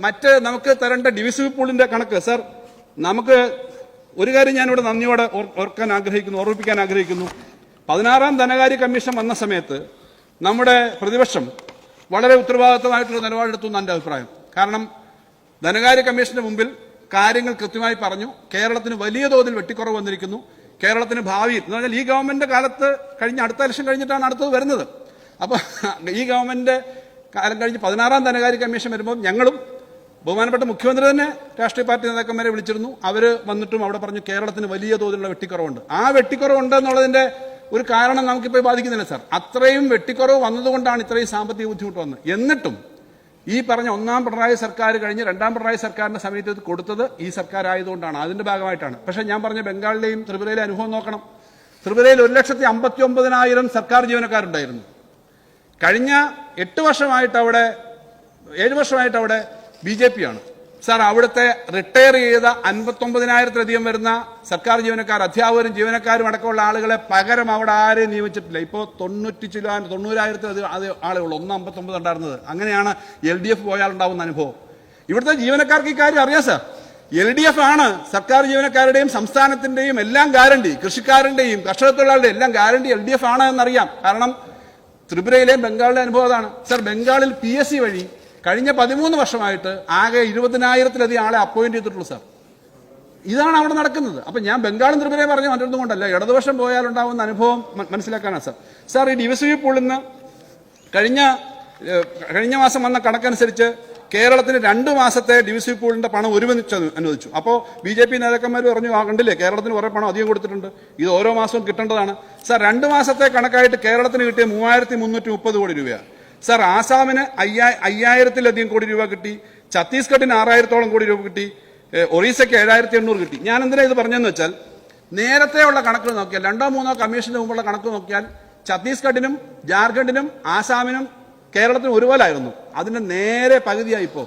മറ്റ് നമുക്ക് തരേണ്ട ഡിവിസിബിൾ പൂളിന്റെ കണക്ക്. സർ നമുക്ക് ഒരു കാര്യം ഞാനിവിടെ നന്ദിയോടെ ഓർക്കാൻ ആഗ്രഹിക്കുന്നു ഓർമ്മിപ്പിക്കാൻ ആഗ്രഹിക്കുന്നു. പതിനാറാം ധനകാര്യ കമ്മീഷൻ വന്ന സമയത്ത് നമ്മുടെ പ്രതിപക്ഷം വളരെ ഉത്തരവാദിത്തമായിട്ടുള്ള നിലപാടെടുത്തു എന്നാണ് എന്റെ അഭിപ്രായം. കാരണം ധനകാര്യ കമ്മീഷന്റെ മുമ്പിൽ കാര്യങ്ങൾ കൃത്യമായി പറഞ്ഞു. കേരളത്തിന് വലിയ തോതിൽ വെട്ടിക്കുറവ് വന്നിരിക്കുന്നു. കേരളത്തിന് ഭാവിയിൽ എന്ന് പറഞ്ഞാൽ ഈ ഗവൺമെന്റിന്റെ കാലത്ത് കഴിഞ്ഞ അടുത്ത ഇലക്ഷൻ കഴിഞ്ഞിട്ടാണ് അടുത്തത് വരുന്നത്. അപ്പൊ ഈ ഗവൺമെന്റ് കാലം കഴിഞ്ഞ് പതിനാറാം ധനകാര്യ കമ്മീഷൻ വരുമ്പോൾ ഞങ്ങളും ബഹുമാനപ്പെട്ട മുഖ്യമന്ത്രി തന്നെ രാഷ്ട്രീയ പാർട്ടി നേതാക്കന്മാരെ വിളിച്ചിരുന്നു. അവർ വന്നിട്ടും അവിടെ പറഞ്ഞു കേരളത്തിന് വലിയ തോതിലുള്ള വെട്ടിക്കുറവുണ്ട്. ആ വെട്ടിക്കുറവുണ്ട് എന്നുള്ളതിന്റെ ഒരു കാരണം നമുക്കിപ്പോൾ ബാധിക്കുന്നില്ല സാർ. അത്രയും വെട്ടിക്കുറവ് വന്നതുകൊണ്ടാണ് ഇത്രയും സാമ്പത്തിക ബുദ്ധിമുട്ട് വന്നത്. എന്നിട്ടും ഈ പറഞ്ഞ ഒന്നാം പിണറായി സർക്കാർ കഴിഞ്ഞ് രണ്ടാം പിണറായി സർക്കാരിന്റെ സമയത്ത് കൊടുത്തത് ഈ സർക്കാർ ആയതുകൊണ്ടാണ് അതിന്റെ ഭാഗമായിട്ടാണ്. പക്ഷേ ഞാൻ പറഞ്ഞ ബംഗാളിലെയും ത്രിപുരയിലെ അനുഭവം നോക്കണം. ത്രിപുരയിൽ ഒരു ലക്ഷത്തി അമ്പത്തി ഒമ്പതിനായിരം സർക്കാർ ജീവനക്കാരുണ്ടായിരുന്നു. കഴിഞ്ഞ എട്ട് വർഷമായിട്ട് അവിടെ ഏഴ് വർഷമായിട്ട് അവിടെ ബി ജെ പി ആണ് സാർ അവിടുത്തെ റിട്ടയർ ചെയ്ത അൻപത്തൊമ്പതിനായിരത്തിലധികം വരുന്ന സർക്കാർ ജീവനക്കാർ അധ്യാപകരും ജീവനക്കാരും അടക്കമുള്ള ആളുകളെ പകരം അവിടെ ആരെയും നിയമിച്ചിട്ടില്ല. ഇപ്പോൾ തൊണ്ണൂറ്റി ചില തൊണ്ണൂറായിരത്തിലധികം ആളുകൾ ഒന്ന് അമ്പത്തൊമ്പത് ഉണ്ടായിരുന്നത്. അങ്ങനെയാണ് എൽ ഡി എഫ് പോയാൽ ഉണ്ടാവുന്ന അനുഭവം. ഇവിടുത്തെ ജീവനക്കാർക്ക് ഈ കാര്യം അറിയാം സാർ. എൽ ഡി എഫ് ആണ് സർക്കാർ ജീവനക്കാരുടെയും സംസ്ഥാനത്തിന്റെയും എല്ലാം ഗ്യാരണ്ടി കൃഷിക്കാരന്റെയും കർഷക തൊഴിലാളിയുടെയും എല്ലാം ഗ്യാരണ്ടി എൽ ഡി എഫ് ആണ് എന്നറിയാം. കാരണം ത്രിപുരയിലെയും ബംഗാളിലെ അനുഭവം അതാണ്. സർ ബംഗാളിൽ പി എസ് സി വഴി കഴിഞ്ഞ പതിമൂന്ന് വർഷമായിട്ട് ആകെ ഇരുപതിനായിരത്തിലധികം ആളെ അപ്പോയിന്റ് ചെയ്തിട്ടുള്ളൂ സർ. ഇതാണ് അവിടെ നടക്കുന്നത്. അപ്പൊ ഞാൻ ബംഗാളും ത്രിപുരയും പറഞ്ഞു മറ്റൊന്നും കൊണ്ടല്ല. ഇടതുപക്ഷം പോയാലുണ്ടാവുന്ന അനുഭവം മനസ്സിലാക്കാനാണ് സാർ. സാർ ഈ ഡിവിസി പൂളിൽ നിന്ന് കഴിഞ്ഞ കഴിഞ്ഞ മാസം വന്ന കണക്കനുസരിച്ച് കേരളത്തിന് രണ്ട് മാസത്തെ ഡിവിസി പൂളിന്റെ പണം ഒരുമിച്ച് അനുവദിച്ചു. അപ്പോൾ ബി ജെ പി നേതാക്കന്മാർ പറഞ്ഞു ആ കണ്ടില്ലേ കേരളത്തിന് കുറെ പണം അധികം കൊടുത്തിട്ടുണ്ട്. ഇത് ഓരോ മാസവും കിട്ടേണ്ടതാണ്. സാർ രണ്ട് മാസത്തെ കണക്കായിട്ട് കേരളത്തിന് കിട്ടിയ മൂവായിരത്തി മുന്നൂറ്റി മുപ്പത് കോടി രൂപയാണ്. സാർ ആസാമിന് അയ്യാ അയ്യായിരത്തിലധികം കോടി രൂപ കിട്ടി. ഛത്തീസ്ഗഡിന് ആറായിരത്തോളം കോടി രൂപ കിട്ടി. ഒറീസയ്ക്ക് ഏഴായിരത്തി എണ്ണൂറ് കിട്ടി. ഞാൻ എന്തിനാ ഇത് പറഞ്ഞതെന്ന് വെച്ചാൽ നേരത്തെയുള്ള കണക്കുകൾ നോക്കിയാൽ രണ്ടോ മൂന്നോ കമ്മീഷന് മുമ്പുള്ള കണക്ക് നോക്കിയാൽ ഛത്തീസ്ഗഡിനും ജാർഖണ്ഡിനും ആസാമിനും കേരളത്തിനും ഒരുപോലായിരുന്നു. അതിന്റെ നേരെ പകുതിയായി ഇപ്പോൾ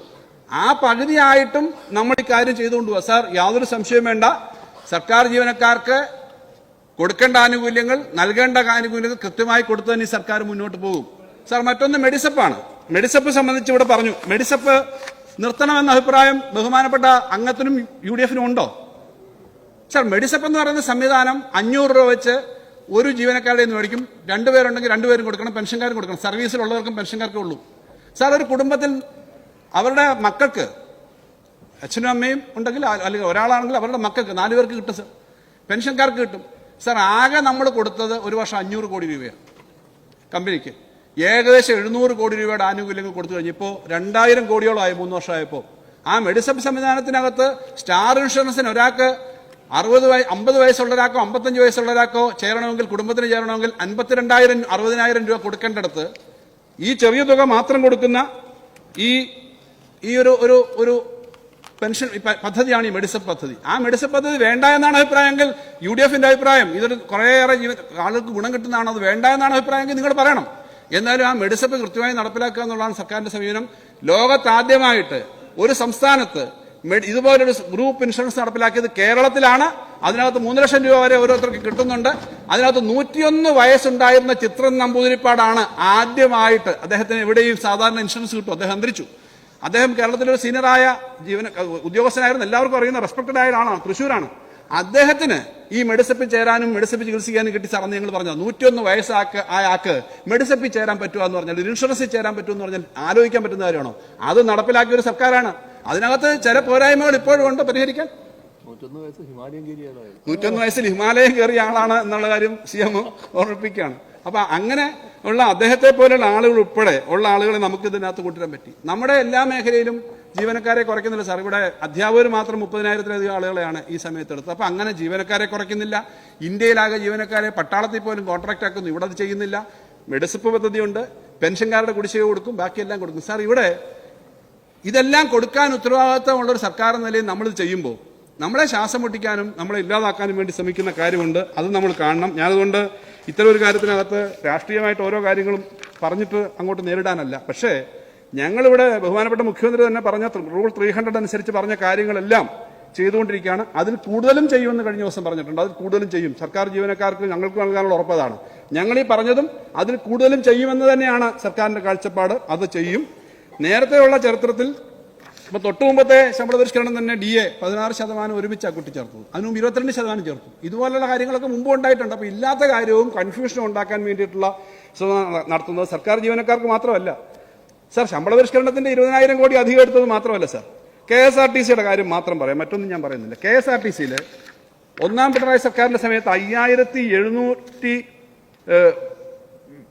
ആ പകുതിയായിട്ടും നമ്മൾ ഇക്കാര്യം കാര്യം ചെയ്തുകൊണ്ട് പോവാ. സാർ യാതൊരു സംശയവും വേണ്ട. സർക്കാർ ജീവനക്കാർക്ക് കൊടുക്കേണ്ട ആനുകൂല്യങ്ങൾ നൽകേണ്ട ആനുകൂല്യങ്ങൾ കൃത്യമായി കൊടുത്തു തന്നെ ഈ സർക്കാർ മുന്നോട്ട് പോകും. സാർ മറ്റൊന്ന് മെഡിസപ്പാണ് മെഡിസപ്പ് സംബന്ധിച്ച് ഇവിടെ പറഞ്ഞു. മെഡിസപ്പ് നിർത്തണമെന്ന അഭിപ്രായം ബഹുമാനപ്പെട്ട അംഗത്തിനും യു ഡി എഫിനും ഉണ്ടോ? സാർ മെഡിസപ്പ് എന്ന് പറയുന്ന സംവിധാനം അഞ്ഞൂറ് രൂപ വെച്ച് ഒരു ജീവനക്കാരുടെ നിന്ന് മേടിക്കും. രണ്ടുപേരുണ്ടെങ്കിൽ രണ്ടുപേരും കൊടുക്കണം പെൻഷൻകാരും കൊടുക്കണം. സർവീസിലുള്ളവർക്കും പെൻഷൻകാർക്കേ ഉള്ളൂ. സാർ ഒരു കുടുംബത്തിൽ അവരുടെ മക്കൾക്ക് അച്ഛനും അമ്മയും ഉണ്ടെങ്കിൽ അല്ലെങ്കിൽ ഒരാളാണെങ്കിൽ അവരുടെ മക്കൾക്ക് നാല് പേർക്ക് കിട്ടും സാർ. പെൻഷൻകാർക്ക് കിട്ടും. സാർ ആകെ നമ്മൾ കൊടുത്തത് ഒരു വർഷം അഞ്ഞൂറ് കോടി രൂപയാണ് കമ്പനിക്ക്. ഏകദേശം എഴുന്നൂറ് കോടി രൂപയുടെ ആനുകൂല്യങ്ങൾ കൊടുത്തു കഴിഞ്ഞു ഇപ്പോൾ രണ്ടായിരം കോടിയോളമായി മൂന്ന് വർഷമായപ്പോൾ ആ മെഡിസപ്പ് സംവിധാനത്തിനകത്ത് സ്റ്റാർ ഇൻഷുറൻസിന് ഒരാൾക്ക് അറുപത് വയ അമ്പത് വയസ്സുള്ള ഒരാൾക്കോ അമ്പത്തഞ്ച് വയസ്സുള്ള ഒരാൾക്കോ ചേരണമെങ്കിൽ കുടുംബത്തിന് ചേരണമെങ്കിൽ അൻപത്തിരണ്ടായിരം അറുപതിനായിരം രൂപ കൊടുക്കേണ്ടടുത്ത് ഈ ചെറിയ തുക മാത്രം കൊടുക്കുന്ന ഈ ഈ ഒരു ഒരു ഒരു പെൻഷൻ പദ്ധതിയാണ് ഈ മെഡിസപ്പ് പദ്ധതി. ആ മെഡിസപ്പ് പദ്ധതി വേണ്ട എന്നാണ് അഭിപ്രായമെങ്കിൽ യു ഡി എഫിന്റെ അഭിപ്രായം. ഇതൊരു കുറേയേറെ ജീവ ആളുകൾക്ക് ഗുണം കിട്ടുന്നതാണ്. അത് വേണ്ട എന്നാണ് അഭിപ്രായമെങ്കിൽ നിങ്ങൾ പറയണം. എന്നാലും ആ മെഡിസപ്പ് കൃത്യമായി നടപ്പിലാക്കുക എന്നുള്ളതാണ് സർക്കാരിന്റെ സമീപനം. ലോകത്താദ്യമായിട്ട് ഒരു സംസ്ഥാനത്ത് ഇതുപോലൊരു ഗ്രൂപ്പ് ഇൻഷുറൻസ് നടപ്പിലാക്കിയത് കേരളത്തിലാണ്. അതിനകത്ത് മൂന്ന് ലക്ഷം രൂപ വരെ ഓരോരുത്തർക്ക് കിട്ടുന്നുണ്ട്. അതിനകത്ത് നൂറ്റിയൊന്ന് വയസ്സുണ്ടായിരുന്ന ചിത്രം നമ്പൂതിരിപ്പാടാണ് ആദ്യമായിട്ട് അദ്ദേഹത്തിന് എവിടെയും സാധാരണ ഇൻഷുറൻസ് കിട്ടും. അദ്ദേഹം അന്തരിച്ചു. അദ്ദേഹം കേരളത്തിലെ ഒരു സീനിയറായ ജീവന ഉദ്യോഗസ്ഥനായിരുന്നു. എല്ലാവർക്കും അറിയുന്ന റെസ്പെക്ടഡ് ആയ ആളാണ് തൃശ്ശൂരാണ്. അദ്ദേഹത്തിന് ഈ മെഡിസപ്പിൽ ചേരാനും മെഡിസപ്പ് ചികിത്സിക്കാനും കിട്ടി സാറെന്ന് ഞങ്ങൾ പറഞ്ഞു. നൂറ്റിയൊന്ന് വയസ്സാക്ക് ആക്ക് മെഡിസപ്പിൽ ചേരാൻ പറ്റുക എന്ന് പറഞ്ഞാൽ ഇൻഷുറൻസിൽ ചേരാൻ പറ്റുമെന്ന് പറഞ്ഞാൽ ആലോചിക്കാൻ പറ്റുന്ന കാര്യമാണോ? അത് നടപ്പിലാക്കിയ ഒരു സർക്കാരാണ്. അതിനകത്ത് ചില പോരായ്മകൾ ഇപ്പോഴും ഉണ്ട്. പരിഹരിക്കാൻ. നൂറ്റൊന്ന് വയസ്സിൽ ഹിമാലയം കയറിയ ആളാണ് എന്നുള്ള കാര്യം സി എം ഓർമ്മിപ്പിക്കുകയാണ്. അപ്പൊ അങ്ങനെ ഉള്ള അദ്ദേഹത്തെ പോലെയുള്ള ആളുകൾ ഉൾപ്പെടെ ഉള്ള ആളുകളെ നമുക്ക് ഇതിനകത്ത് കൊണ്ടുവരാൻ പറ്റി. നമ്മുടെ എല്ലാ മേഖലയിലും ജീവനക്കാരെ കുറയ്ക്കുന്നില്ല സാർ. ഇവിടെ അധ്യാപകർ മാത്രം മുപ്പതിനായിരത്തിലധികം ആളുകളെയാണ് ഈ സമയത്ത് എടുത്തത് അപ്പൊ അങ്ങനെ ജീവനക്കാരെ കുറയ്ക്കുന്നില്ല. ഇന്ത്യയിലാകെ ജീവനക്കാരെ പട്ടാളത്തിൽ പോലും കോൺട്രാക്ട് ആക്കുന്നു. ഇവിടെ അത് ചെയ്യുന്നില്ല. മെഡിസിപ്പ് പദ്ധതിയുണ്ട്. പെൻഷൻകാരുടെ കുടിശ്ശിക കൊടുക്കും. ബാക്കിയെല്ലാം കൊടുക്കും. സാർ ഇവിടെ ഇതെല്ലാം കൊടുക്കാൻ ഉത്തരവാദിത്തമുള്ള ഒരു സർക്കാർ എന്ന നിലയിൽ നമ്മൾ ചെയ്യുമ്പോൾ നമ്മളെ ശ്വാസം മുട്ടിക്കാനും നമ്മളെ ഇല്ലാതാക്കാനും വേണ്ടി ശ്രമിക്കുന്ന കാര്യമുണ്ട്. അത് നമ്മൾ കാണണം. ഞാനതുകൊണ്ട് ഇത്തരം ഒരു കാര്യത്തിനകത്ത് രാഷ്ട്രീയമായിട്ട് ഓരോ കാര്യങ്ങളും പറഞ്ഞിട്ട് അങ്ങോട്ട് നേരിടാനല്ല. പക്ഷേ ഞങ്ങളിവിടെ ബഹുമാനപ്പെട്ട മുഖ്യമന്ത്രി തന്നെ പറഞ്ഞ റൂൾ ത്രീ ഹൺഡ്രഡ് അനുസരിച്ച് പറഞ്ഞ കാര്യങ്ങളെല്ലാം ചെയ്തുകൊണ്ടിരിക്കുകയാണ്. അതിൽ കൂടുതലും ചെയ്യുമെന്ന് കഴിഞ്ഞ ദിവസം പറഞ്ഞിട്ടുണ്ട്. അതിൽ കൂടുതലും ചെയ്യും. സർക്കാർ ജീവനക്കാർക്ക് ഞങ്ങൾക്ക് നൽകാനുള്ള ഉറപ്പതാണ് ഞങ്ങൾ ഈ പറഞ്ഞതും അതിൽ കൂടുതലും ചെയ്യുമെന്ന് തന്നെയാണ് സർക്കാരിന്റെ കാഴ്ചപ്പാട്. അത് ചെയ്യും. നേരത്തെയുള്ള ചരിത്രത്തിൽ ഇപ്പൊ തൊട്ടു മുമ്പത്തെ ശമ്പള പരിഷ്കരണം തന്നെ ഡി എ പതിനാറ് ശതമാനം ഒരുമിച്ചാണ് കൂട്ടിച്ചേർത്തത് അതിന് മുമ്പ് ഇരുപത്തിരണ്ട് ശതമാനം ചേർത്തു. ഇതുപോലുള്ള കാര്യങ്ങളൊക്കെ മുമ്പ് ഉണ്ടായിട്ടുണ്ട്. അപ്പൊ ഇല്ലാത്ത കാര്യവും കൺഫ്യൂഷനും ഉണ്ടാക്കാൻ വേണ്ടിയിട്ടുള്ള നടത്തുന്നത് സർക്കാർ ജീവനക്കാർക്ക് മാത്രമല്ല. സാർ ശമ്പള പരിഷ്കരണത്തിന്റെ ഇരുപതിനായിരം കോടി അധികം എടുത്തത് മാത്രമല്ല sir. K S R T സിയുടെ കാര്യം മാത്രം പറയാം. മറ്റൊന്നും ഞാൻ പറയുന്നില്ല. കെ എസ് ആർ ടി സിയിൽ ഒന്നാം പിണറായി സർക്കാരിന്റെ സമയത്ത് അയ്യായിരത്തി എഴുന്നൂറ്റി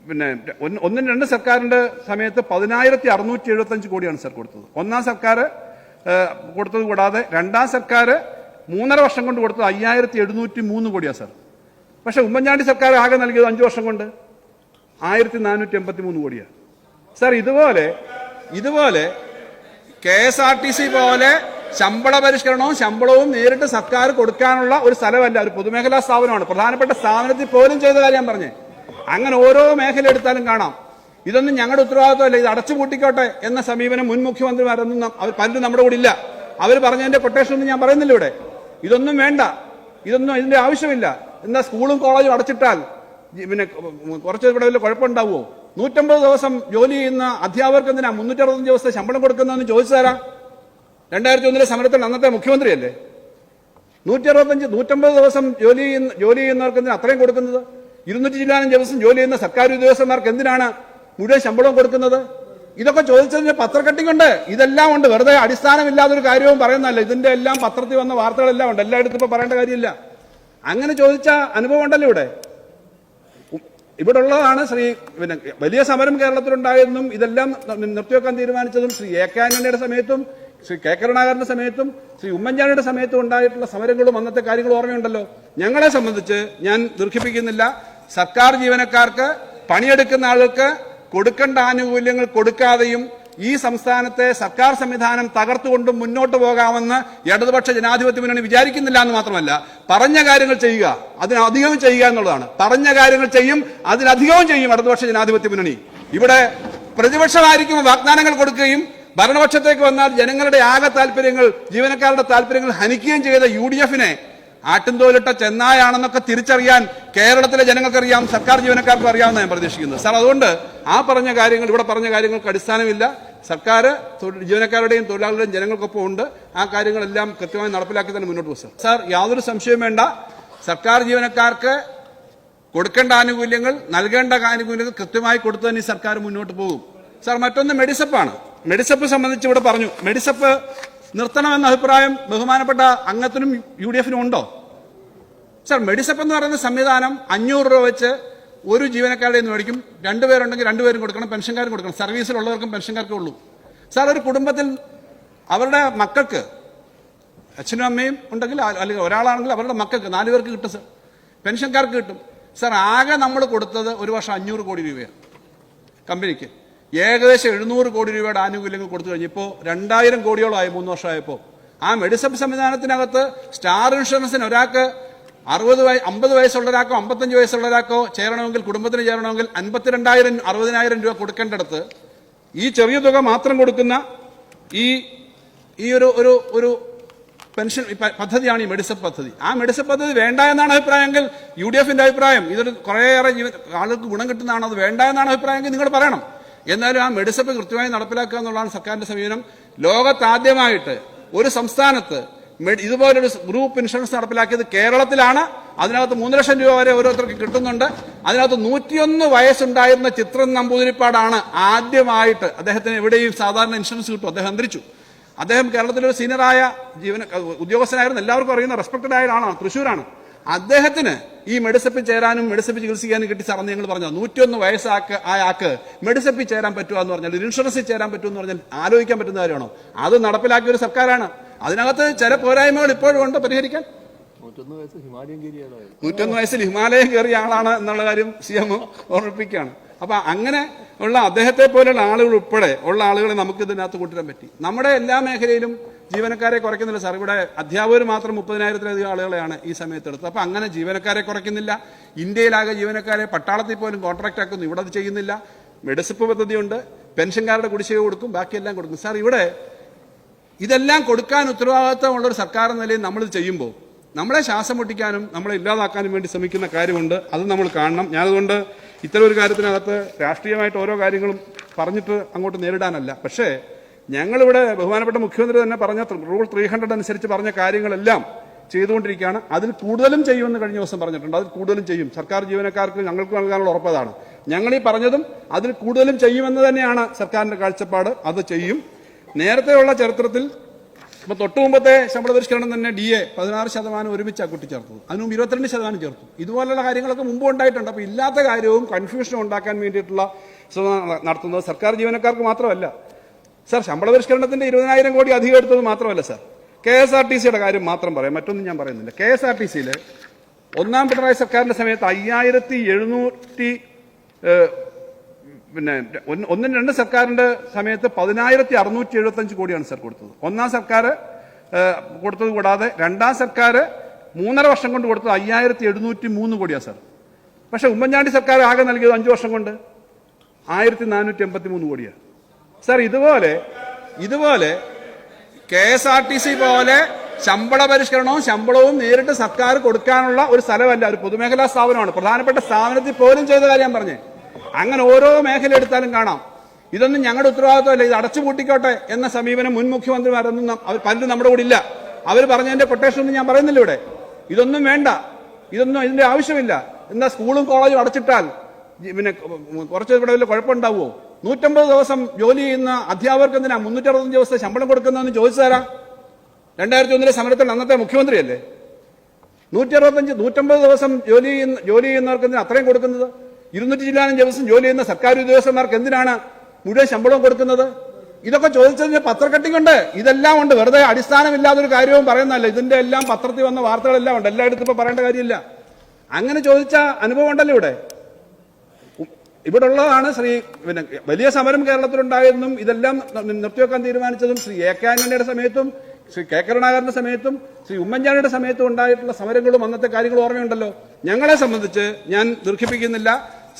പിന്നെ ഒന്ന് രണ്ട് സർക്കാരിന്റെ സമയത്ത് പതിനായിരത്തി അറുന്നൂറ്റി എഴുപത്തഞ്ച് കോടിയാണ് സർ കൊടുത്തത്. ഒന്നാം സർക്കാർ കൊടുത്തത് കൂടാതെ രണ്ടാം സർക്കാർ മൂന്നര വർഷം കൊണ്ട് കൊടുത്തത് അയ്യായിരത്തി എഴുന്നൂറ്റി മൂന്ന് കോടിയാണ് സാർ. പക്ഷെ ഉമ്മൻചാണ്ടി സർക്കാർ ആകെ നൽകിയത് അഞ്ചു വർഷം കൊണ്ട്. ആയിരത്തി നാനൂറ്റി എൺപത്തി മൂന്ന് കോടിയാണ് സർ ഇതുപോലെ ഇതുപോലെ K S R T C പോലെ ശമ്പള പരിഷ്കരണവും ശമ്പളവും നേരിട്ട് സർക്കാർ കൊടുക്കാനുള്ള ഒരു സ്ഥലമല്ല ഒരു പൊതുമേഖലാ സ്ഥാപനമാണ്. പ്രധാനപ്പെട്ട സ്ഥാപനത്തിൽ പോലും ചെയ്ത കാര്യം പറഞ്ഞേ. അങ്ങനെ ഓരോ മേഖല എടുത്താലും കാണാം. ഇതൊന്നും ഞങ്ങളുടെ ഉത്തരവാദിത്വമല്ല. ഇത് അടച്ചു പൂട്ടിക്കോട്ടെ എന്ന സമീപനം മുൻ മുഖ്യമന്ത്രിമാരൊന്നും അവർ പലരും നമ്മുടെ കൂടെ ഇല്ല. അവർ പറഞ്ഞതിന്റെ കൊട്ടേഷൻ ഒന്നും ഞാൻ പറയുന്നില്ല ഇവിടെ. ഇതൊന്നും വേണ്ട. ഇതൊന്നും ഇതിന്റെ ആവശ്യമില്ല. എന്നാ സ്കൂളും കോളേജും അടച്ചിട്ടാൽ പിന്നെ കുറച്ച് ഇവിടെ വലിയ കുഴപ്പമുണ്ടാവുമോ? നൂറ്റമ്പത് ദിവസം ജോലി ചെയ്യുന്ന അധ്യാപകർക്ക് എന്തിനാ മുന്നൂറ്റി അറുപത്തഞ്ച് ദിവസത്തെ ശമ്പളം കൊടുക്കുന്നതെന്ന് ചോദിച്ചാരാ രണ്ടായിരത്തി ഒന്നിലെ സമരത്തിൽ അന്നത്തെ മുഖ്യമന്ത്രിയല്ലേ? നൂറ്റി അറുപത്തഞ്ച് നൂറ്റമ്പത് ദിവസം ജോലി ചെയ്യുന്ന ജോലി ചെയ്യുന്നവർക്ക് എന്തിനാ അത്രയും കൊടുക്കുന്നത്? ഇരുന്നൂറ്റി ജില്ലാനും ദിവസം ജോലി ചെയ്യുന്ന സർക്കാർ ഉദ്യോഗസ്ഥന്മാർക്ക് എന്തിനാണ് മുഴുവൻ ശമ്പളവും കൊടുക്കുന്നത്? ഇതൊക്കെ ചോദിച്ചതിന്റെ പത്രക്കട്ടിംഗ് ഉണ്ട്. ഇതെല്ലാം ഉണ്ട്. വെറുതെ അടിസ്ഥാനമില്ലാത്തൊരു കാര്യവും പറയുന്നതല്ല. ഇതിന്റെ എല്ലാം പത്രത്തിൽ വന്ന വാർത്തകളെല്ലാം ഉണ്ട്. എല്ലായിടത്തും ഇപ്പൊ പറയേണ്ട കാര്യമില്ല. അങ്ങനെ ചോദിച്ച അനുഭവം ഉണ്ടല്ലോ ഇവിടെ. ഇവിടെ ഉള്ളതാണ് ശ്രീ പിന്നെ വലിയ സമരം കേരളത്തിലുണ്ടായതെന്നും ഇതെല്ലാം നിർത്തിവെക്കാൻ തീരുമാനിച്ചതും ശ്രീ എ കെ ആന്റണിയുടെ സമയത്തും ശ്രീ കെ കരുണാകരന്റെ സമയത്തും ശ്രീ ഉമ്മൻചാണ്ടിയുടെ സമയത്തും ഉണ്ടായിട്ടുള്ള സമരങ്ങളും അന്നത്തെ കാര്യങ്ങളും ഓർമ്മയുണ്ടല്ലോ. ഞങ്ങളെ സംബന്ധിച്ച് ഞാൻ ദീർഘിപ്പിക്കുന്നില്ല. സർക്കാർ ജീവനക്കാർക്ക് പണിയെടുക്കുന്ന ആളുകൾക്ക് കൊടുക്കേണ്ട ആനുകൂല്യങ്ങൾ കൊടുക്കാതെയും ഈ സംസ്ഥാനത്തെ സർക്കാർ സംവിധാനം തകർത്തുകൊണ്ടും മുന്നോട്ട് പോകാമെന്ന് ഇടതുപക്ഷ ജനാധിപത്യ മുന്നണി വിചാരിക്കുന്നില്ല എന്ന് മാത്രമല്ല പറഞ്ഞ കാര്യങ്ങൾ ചെയ്യുക അതിനധികവും ചെയ്യുക എന്നുള്ളതാണ്. പറഞ്ഞ കാര്യങ്ങൾ ചെയ്യും അതിലധികവും ചെയ്യും ഇടതുപക്ഷ ജനാധിപത്യ മുന്നണി. ഇവിടെ പ്രതിപക്ഷമായിരിക്കും വാഗ്ദാനങ്ങൾ കൊടുക്കുകയും ഭരണപക്ഷത്തേക്ക് വന്നാൽ ജനങ്ങളുടെ ആകെ താല്പര്യങ്ങൾ ജീവനക്കാരുടെ താല്പര്യങ്ങൾ ഹനിക്കുകയും ചെയ്ത യു ഡി എഫിനെ ആട്ടിൻതോലിട്ട ചെന്നായാണെന്നൊക്കെ തിരിച്ചറിയാൻ കേരളത്തിലെ ജനങ്ങൾക്കറിയാം സർക്കാർ ജീവനക്കാർക്കും അറിയാമെന്ന് ഞാൻ പ്രതീക്ഷിക്കുന്നത്. സാർ അതുകൊണ്ട് ആ പറഞ്ഞ കാര്യങ്ങൾ ഇവിടെ പറഞ്ഞ കാര്യങ്ങൾക്ക് അടിസ്ഥാനമില്ല. സർക്കാർ ജീവനക്കാരുടെയും തൊഴിലാളികളുടെയും ജനങ്ങൾക്കൊപ്പം ഉണ്ട്. ആ കാര്യങ്ങളെല്ലാം കൃത്യമായി നടപ്പിലാക്കി തന്നെ മുന്നോട്ട് പോകും. സാർ സാർ യാതൊരു സംശയവും വേണ്ട. സർക്കാർ ജീവനക്കാർക്ക് കൊടുക്കേണ്ട ആനുകൂല്യങ്ങൾ നൽകേണ്ട ആനുകൂല്യങ്ങൾ കൃത്യമായി കൊടുത്തു തന്നെ ഈ സർക്കാർ മുന്നോട്ട് പോകും. സാർ മറ്റൊന്ന് മെഡിസപ്പാണ്. മെഡിസപ്പ് സംബന്ധിച്ച് ഇവിടെ പറഞ്ഞു. മെഡിസപ്പ് നിർത്തണമെന്ന അഭിപ്രായം ബഹുമാനപ്പെട്ട അംഗത്തിനും യു ഡി എഫിനും ഉണ്ടോ? സർ മെഡിസപ്പ് എന്ന് പറയുന്ന സംവിധാനം അഞ്ഞൂറ് രൂപ വെച്ച് ഒരു ജീവനക്കാരുടെ നിന്ന് മേടിക്കും. രണ്ടുപേരുണ്ടെങ്കിൽ രണ്ടുപേരും കൊടുക്കണം പെൻഷൻകാരും കൊടുക്കണം. സർവീസിലുള്ളവർക്കും പെൻഷൻകാർക്കേ ഉള്ളൂ. സാർ ഒരു കുടുംബത്തിൽ അവരുടെ മക്കൾക്ക് അച്ഛനും അമ്മയും ഉണ്ടെങ്കിൽ അല്ലെങ്കിൽ ഒരാളാണെങ്കിൽ അവരുടെ മക്കൾക്ക് നാലു പേർക്ക് കിട്ടും സാർ. പെൻഷൻകാർക്ക് കിട്ടും. സർ ആകെ നമ്മൾ കൊടുത്തത് ഒരു വർഷം അഞ്ഞൂറ് കോടി രൂപയാണ് കമ്പനിക്ക്. ഏകദേശം എഴുന്നൂറ് കോടി രൂപയുടെ ആനുകൂല്യങ്ങൾ കൊടുത്തു കഴിഞ്ഞപ്പോൾ രണ്ടായിരം കോടിയോളമായി മൂന്ന് വർഷമായപ്പോൾ ആ മെഡിസപ്പ് സംവിധാനത്തിനകത്ത് സ്റ്റാർ ഇൻഷുറൻസിന് ഒരാൾക്ക് അറുപത് വയ അമ്പത് വയസ്സുള്ള ഒരാൾക്കോ അമ്പത്തഞ്ച് വയസ്സുള്ള ഒരാൾക്കോ ചേരണമെങ്കിൽ കുടുംബത്തിന് ചേരണമെങ്കിൽ അൻപത്തിരണ്ടായിരം അറുപതിനായിരം രൂപ കൊടുക്കേണ്ടടുത്ത് ഈ ചെറിയ തുക മാത്രം കൊടുക്കുന്ന ഈ ഈ ഒരു ഒരു ഒരു പെൻഷൻ പദ്ധതിയാണ് ഈ മെഡിസപ്പ് പദ്ധതി. ആ മെഡിസപ്പ് പദ്ധതി വേണ്ട എന്നാണ് അഭിപ്രായമെങ്കിൽ യു ഡി എഫിന്റെ അഭിപ്രായം. ഇതൊരു കുറേയേറെ ആളുകൾക്ക് ഗുണം കിട്ടുന്നതാണ്? അത് വേണ്ട എന്നാണ് അഭിപ്രായമെങ്കിൽ നിങ്ങൾ പറയണം. എന്നാലും ആ മെഡിസപ്പ് കൃത്യമായി നടപ്പിലാക്കുക എന്നുള്ളതാണ് സർക്കാരിന്റെ സമീപനം. ലോകത്താദ്യമായിട്ട് ഒരു സംസ്ഥാനത്ത് ഇതുപോലൊരു ഗ്രൂപ്പ് ഇൻഷുറൻസ് നടപ്പിലാക്കിയത് കേരളത്തിലാണ്. അതിനകത്ത് മൂന്ന് ലക്ഷം രൂപ വരെ ഓരോരുത്തർക്ക് കിട്ടുന്നുണ്ട്. അതിനകത്ത് നൂറ്റിയൊന്ന് വയസ്സുണ്ടായിരുന്ന ചിത്രം നമ്പൂതിരിപ്പാടാണ് ആദ്യമായിട്ട് അദ്ദേഹത്തിന് എവിടെയും സാധാരണ ഇൻഷുറൻസ് കിട്ടും. അദ്ദേഹം അന്തരിച്ചു. അദ്ദേഹം കേരളത്തിലെ ഒരു സീനിയറായ ജീവന ഉദ്യോഗസ്ഥനായിരുന്നു. എല്ലാവർക്കും അറിയുന്ന റെസ്പെക്ടഡ് ആയ ആളാണ് തൃശ്ശൂരാണ്. അദ്ദേഹത്തിന് ഈ മെഡിസപ്പിൽ ചേരാനും മെഡിസപ്പിൽ ചികിത്സിക്കാനും കിട്ടി സാറെന്ന് ഞങ്ങൾ പറഞ്ഞു. നൂറ്റിയൊന്ന് വയസ്സാക്ക് ആ ആക്ക് മെഡിസപ്പിൽ ചേരാൻ പറ്റുക എന്ന് പറഞ്ഞാൽ ഒരു ഇൻഷുറൻസിൽ ചേരാൻ പറ്റുമെന്ന് പറഞ്ഞാൽ ആലോചിക്കാൻ പറ്റുന്ന കാര്യമാണോ? അത് നടപ്പിലാക്കിയ ഒരു സർക്കാരാണ്. അതിനകത്ത് ചില പോരായ്മകൾ ഇപ്പോഴും ഉണ്ട് പരിഹരിക്കാൻ. നൂറ്റൊന്ന് വയസ്സിൽ ഹിമാലയം കയറിയ ആളാണ് എന്നുള്ള കാര്യം സി എം ഓർമ്മിപ്പിക്കുകയാണ് അപ്പൊ അങ്ങനെ ഉള്ള അദ്ദേഹത്തെ പോലെയുള്ള ആളുകൾ ഉൾപ്പെടെ ഉള്ള ആളുകളെ നമുക്ക് ഇതിനകത്ത് കൂട്ടിടാൻ പറ്റി. നമ്മുടെ എല്ലാ മേഖലയിലും ജീവനക്കാരെ കുറയ്ക്കുന്നില്ല സാർ. ഇവിടെ അധ്യാപകർ മാത്രം മുപ്പതിനായിരത്തിലധികം ആളുകളെയാണ് ഈ സമയത്ത് എടുത്തത് അപ്പൊ അങ്ങനെ ജീവനക്കാരെ കുറയ്ക്കുന്നില്ല. ഇന്ത്യയിലാകെ ജീവനക്കാരെ പട്ടാളത്തിൽ പോലും കോൺട്രാക്ട് ആക്കുന്നു. ഇവിടെ അത് ചെയ്യുന്നില്ല. മെഡിസിപ്പ് പദ്ധതിയുണ്ട്. പെൻഷൻകാരുടെ കുടിശ്ശിക കൊടുക്കും. ബാക്കിയെല്ലാം കൊടുക്കും. സാർ ഇവിടെ ഇതെല്ലാം കൊടുക്കാൻ ഉത്തരവാദിത്തമുള്ള ഒരു സർക്കാർ നിലയിൽ നമ്മളിത് ചെയ്യുമ്പോൾ നമ്മളെ ശ്വാസം മുട്ടിക്കാനും നമ്മളെ ഇല്ലാതാക്കാനും വേണ്ടി ശ്രമിക്കുന്ന കാര്യമുണ്ട്. അത് നമ്മൾ കാണണം. ഞാനതുകൊണ്ട് ഇത്തരം ഒരു കാര്യത്തിനകത്ത് രാഷ്ട്രീയമായിട്ട് ഓരോ കാര്യങ്ങളും പറഞ്ഞിട്ട് അങ്ങോട്ട് നേരിടാനല്ല. പക്ഷേ ഞങ്ങളിവിടെ ബഹുമാനപ്പെട്ട മുഖ്യമന്ത്രി തന്നെ പറഞ്ഞ റൂൾ ത്രീ ഹൺഡ്രഡ് അനുസരിച്ച് പറഞ്ഞ കാര്യങ്ങളെല്ലാം ചെയ്തുകൊണ്ടിരിക്കുകയാണ്. അതിൽ കൂടുതലും ചെയ്യുമെന്ന് കഴിഞ്ഞ ദിവസം പറഞ്ഞിട്ടുണ്ട്. അതിൽ കൂടുതലും ചെയ്യും. സർക്കാർ ജീവനക്കാർക്ക് ഞങ്ങൾക്ക് നൽകാനുള്ള ഉറപ്പതാണ് ഞങ്ങൾ ഈ പറഞ്ഞതും അതിൽ കൂടുതലും ചെയ്യുമെന്ന് തന്നെയാണ് സർക്കാരിന്റെ കാഴ്ചപ്പാട്. അത് ചെയ്യും. നേരത്തെയുള്ള ചരിത്രത്തിൽ ഇപ്പൊ തൊട്ടു മുമ്പത്തെ ശമ്പള പരിഷ്കരണം തന്നെ ഡി എ പതിനാറ് ശതമാനം ഒരുമിച്ചാണ് കൂട്ടിച്ചേർത്തത് അതിന് ഇരുപത്തിരണ്ട് ശതമാനം ചേർത്തു. ഇതുപോലെയുള്ള കാര്യങ്ങളൊക്കെ മുമ്പ് ഉണ്ടായിട്ടുണ്ട്. അപ്പോൾ ഇല്ലാത്ത കാര്യവും കൺഫ്യൂഷനും ഉണ്ടാക്കാൻ വേണ്ടിയിട്ടുള്ള ശ്രമം നടത്തുന്നത് സർക്കാർ ജീവനക്കാർക്ക് മാത്രമല്ല. സാർ ശമ്പള പരിഷ്കരണത്തിന്റെ ഇരുപതിനായിരം കോടി അധികം എടുത്തത് മാത്രമല്ല sir. K S R T സിയുടെ കാര്യം മാത്രം പറയാം മറ്റൊന്നും ഞാൻ പറയുന്നില്ല. കെ എസ് ആർ ടി സിയിൽ ഒന്നാം പിണറായി സർക്കാരിന്റെ സമയത്ത് അയ്യായിരത്തി എഴുന്നൂറ്റി പിന്നെ ഒന്ന് രണ്ട് സർക്കാരിന്റെ സമയത്ത് പതിനായിരത്തി അറുന്നൂറ്റി എഴുപത്തി അഞ്ച് കോടിയാണ് സാർ കൊടുത്തത്. ഒന്നാം സർക്കാർ കൊടുത്തത് കൂടാതെ രണ്ടാം സർക്കാർ മൂന്നര വർഷം കൊണ്ട് കൊടുത്തത് അയ്യായിരത്തി എഴുന്നൂറ്റി മൂന്ന് കോടിയാണ് സാർ. പക്ഷെ ഉമ്മൻചാണ്ടി സർക്കാർ ആകെ നൽകിയത് അഞ്ചു വർഷം കൊണ്ട് ആയിരത്തി നാനൂറ്റി എൺപത്തി മൂന്ന് കോടിയാണ് സാർ ഇതുപോലെ ഇതുപോലെ K S R T C പോലെ ശമ്പള പരിഷ്കരണവും ശമ്പളവും നേരിട്ട് സർക്കാർ കൊടുക്കാനുള്ള ഒരു സ്ഥലമല്ല ഒരു പൊതുമേഖലാ സ്ഥാപനമാണ്. പ്രധാനപ്പെട്ട സ്ഥാപനത്തിൽ പോലും ചെയ്ത കാര്യം പറഞ്ഞേ. അങ്ങനെ ഓരോ മേഖല എടുത്താലും കാണാം. ഇതൊന്നും ഞങ്ങളുടെ ഉത്തരവാദിത്വമല്ല ഇത് അടച്ചു പൂട്ടിക്കോട്ടെ എന്ന സമീപനം മുൻ മുഖ്യമന്ത്രിമാരൊന്നും അവർ പലരും നമ്മുടെ കൂടെ ഇല്ല. അവർ പറഞ്ഞതിന്റെ കൊട്ടേഷൻ ഒന്നും ഞാൻ പറയുന്നില്ല ഇവിടെ. ഇതൊന്നും വേണ്ട. ഇതൊന്നും ഇതിന്റെ ആവശ്യമില്ല. എന്താ സ്കൂളും കോളേജും അടച്ചിട്ടാൽ പിന്നെ കുറച്ച് ഇവിടെ വലിയ കുഴപ്പമുണ്ടാവുമോ? നൂറ്റമ്പത് ദിവസം ജോലി ചെയ്യുന്ന അധ്യാപകർക്ക് എന്തിനാ മുന്നൂറ്ററുപത്തഞ്ച് ദിവസത്തെ ശമ്പളം കൊടുക്കുന്നതെന്ന് ചോദിച്ചാരാ രണ്ടായിരത്തി ഒന്നിലെ സമരത്തിൽ അന്നത്തെ മുഖ്യമന്ത്രിയല്ലേ? നൂറ്റി അറുപത്തഞ്ച് നൂറ്റമ്പത് ദിവസം ജോലി ചെയ്യുന്ന ജോലി ചെയ്യുന്നവർക്ക് എന്തിനാ അത്രയും കൊടുക്കുന്നത്? ഇരുന്നൂറ്റി ചില്ലാനും ദിവസം ജോലി ചെയ്യുന്ന സർക്കാർ ഉദ്യോഗസ്ഥന്മാർക്ക് എന്തിനാണ് മുഴുവൻ ശമ്പളം കൊടുക്കുന്നത്? ഇതൊക്കെ ചോദിച്ചതിന് പത്രക്കട്ടിങ് ഉണ്ട്. ഇതെല്ലാം ഉണ്ട്. വെറുതെ അടിസ്ഥാനമില്ലാത്തൊരു കാര്യവും പറയുന്നതല്ല. ഇതിന്റെ എല്ലാം പത്രത്തിൽ വന്ന വാർത്തകളെല്ലാം ഉണ്ട്. എല്ലായിടത്തും ഇപ്പൊ പറയേണ്ട കാര്യമില്ല. അങ്ങനെ ചോദിച്ച അനുഭവം ഉണ്ടല്ലോ ഇവിടെ. ഇവിടെ ഉള്ളതാണ് ശ്രീ പിന്നെ വലിയ സമരം കേരളത്തിലുണ്ടായതെന്നും ഇതെല്ലാം നിർത്തിവെക്കാൻ തീരുമാനിച്ചതും ശ്രീ എ കെ ആന്റണിയുടെ സമയത്തും ശ്രീ കെ കരുണാകരന്റെ സമയത്തും ശ്രീ ഉമ്മൻചാണ്ടിയുടെ സമയത്തും ഉണ്ടായിട്ടുള്ള സമരങ്ങളും അന്നത്തെ കാര്യങ്ങളും ഓർമ്മയുണ്ടല്ലോ. ഞങ്ങളെ സംബന്ധിച്ച് ഞാൻ ദീർഘിപ്പിക്കുന്നില്ല.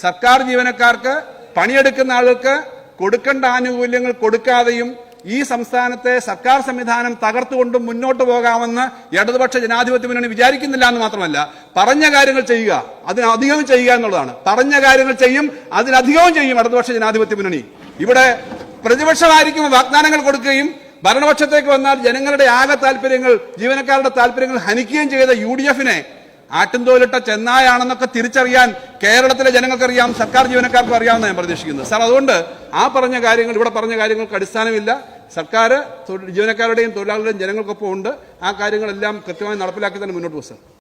സർക്കാർ ജീവനക്കാർക്ക് പണിയെടുക്കുന്ന ആളുകൾക്ക് കൊടുക്കേണ്ട ആനുകൂല്യങ്ങൾ കൊടുക്കാതെയും ഈ സംസ്ഥാനത്തെ സർക്കാർ സംവിധാനം തകർത്തുകൊണ്ടും മുന്നോട്ട് പോകാമെന്ന് ഇടതുപക്ഷ ജനാധിപത്യ മുന്നണി വിചാരിക്കുന്നില്ല എന്ന് മാത്രമല്ല പറഞ്ഞ കാര്യങ്ങൾ ചെയ്യുക അതിനധികം ചെയ്യുക എന്നുള്ളതാണ്. പറഞ്ഞ കാര്യങ്ങൾ ചെയ്യും അതിലധികവും ചെയ്യും ഇടതുപക്ഷ ജനാധിപത്യ മുന്നണി. ഇവിടെ പ്രതിപക്ഷമായിരിക്കും വാഗ്ദാനങ്ങൾ കൊടുക്കുകയും ഭരണപക്ഷത്തേക്ക് വന്നാൽ ജനങ്ങളുടെ ആകെ താല്പര്യങ്ങൾ ജീവനക്കാരുടെ താല്പര്യങ്ങൾ ഹനിക്കുകയും ചെയ്ത യു ഡി എഫിനെ ആട്ടിൻതോലിട്ട ചെന്നായാണെന്നൊക്കെ തിരിച്ചറിയാൻ കേരളത്തിലെ ജനങ്ങൾക്കറിയാം സർക്കാർ ജീവനക്കാർക്കും അറിയാമെന്ന് ഞാൻ പ്രതീക്ഷിക്കുന്നത്. സാർ അതുകൊണ്ട് ആ പറഞ്ഞ കാര്യങ്ങൾ ഇവിടെ പറഞ്ഞ കാര്യങ്ങൾക്ക് അടിസ്ഥാനമില്ല. സർക്കാർ ജീവനക്കാരുടെയും തൊഴിലാളികളുടെയും ജനങ്ങൾക്കൊപ്പം ഉണ്ട് ആ കാര്യങ്ങളെല്ലാം കൃത്യമായി നടപ്പിലാക്കി തന്നെ മുന്നോട്ട് പോകും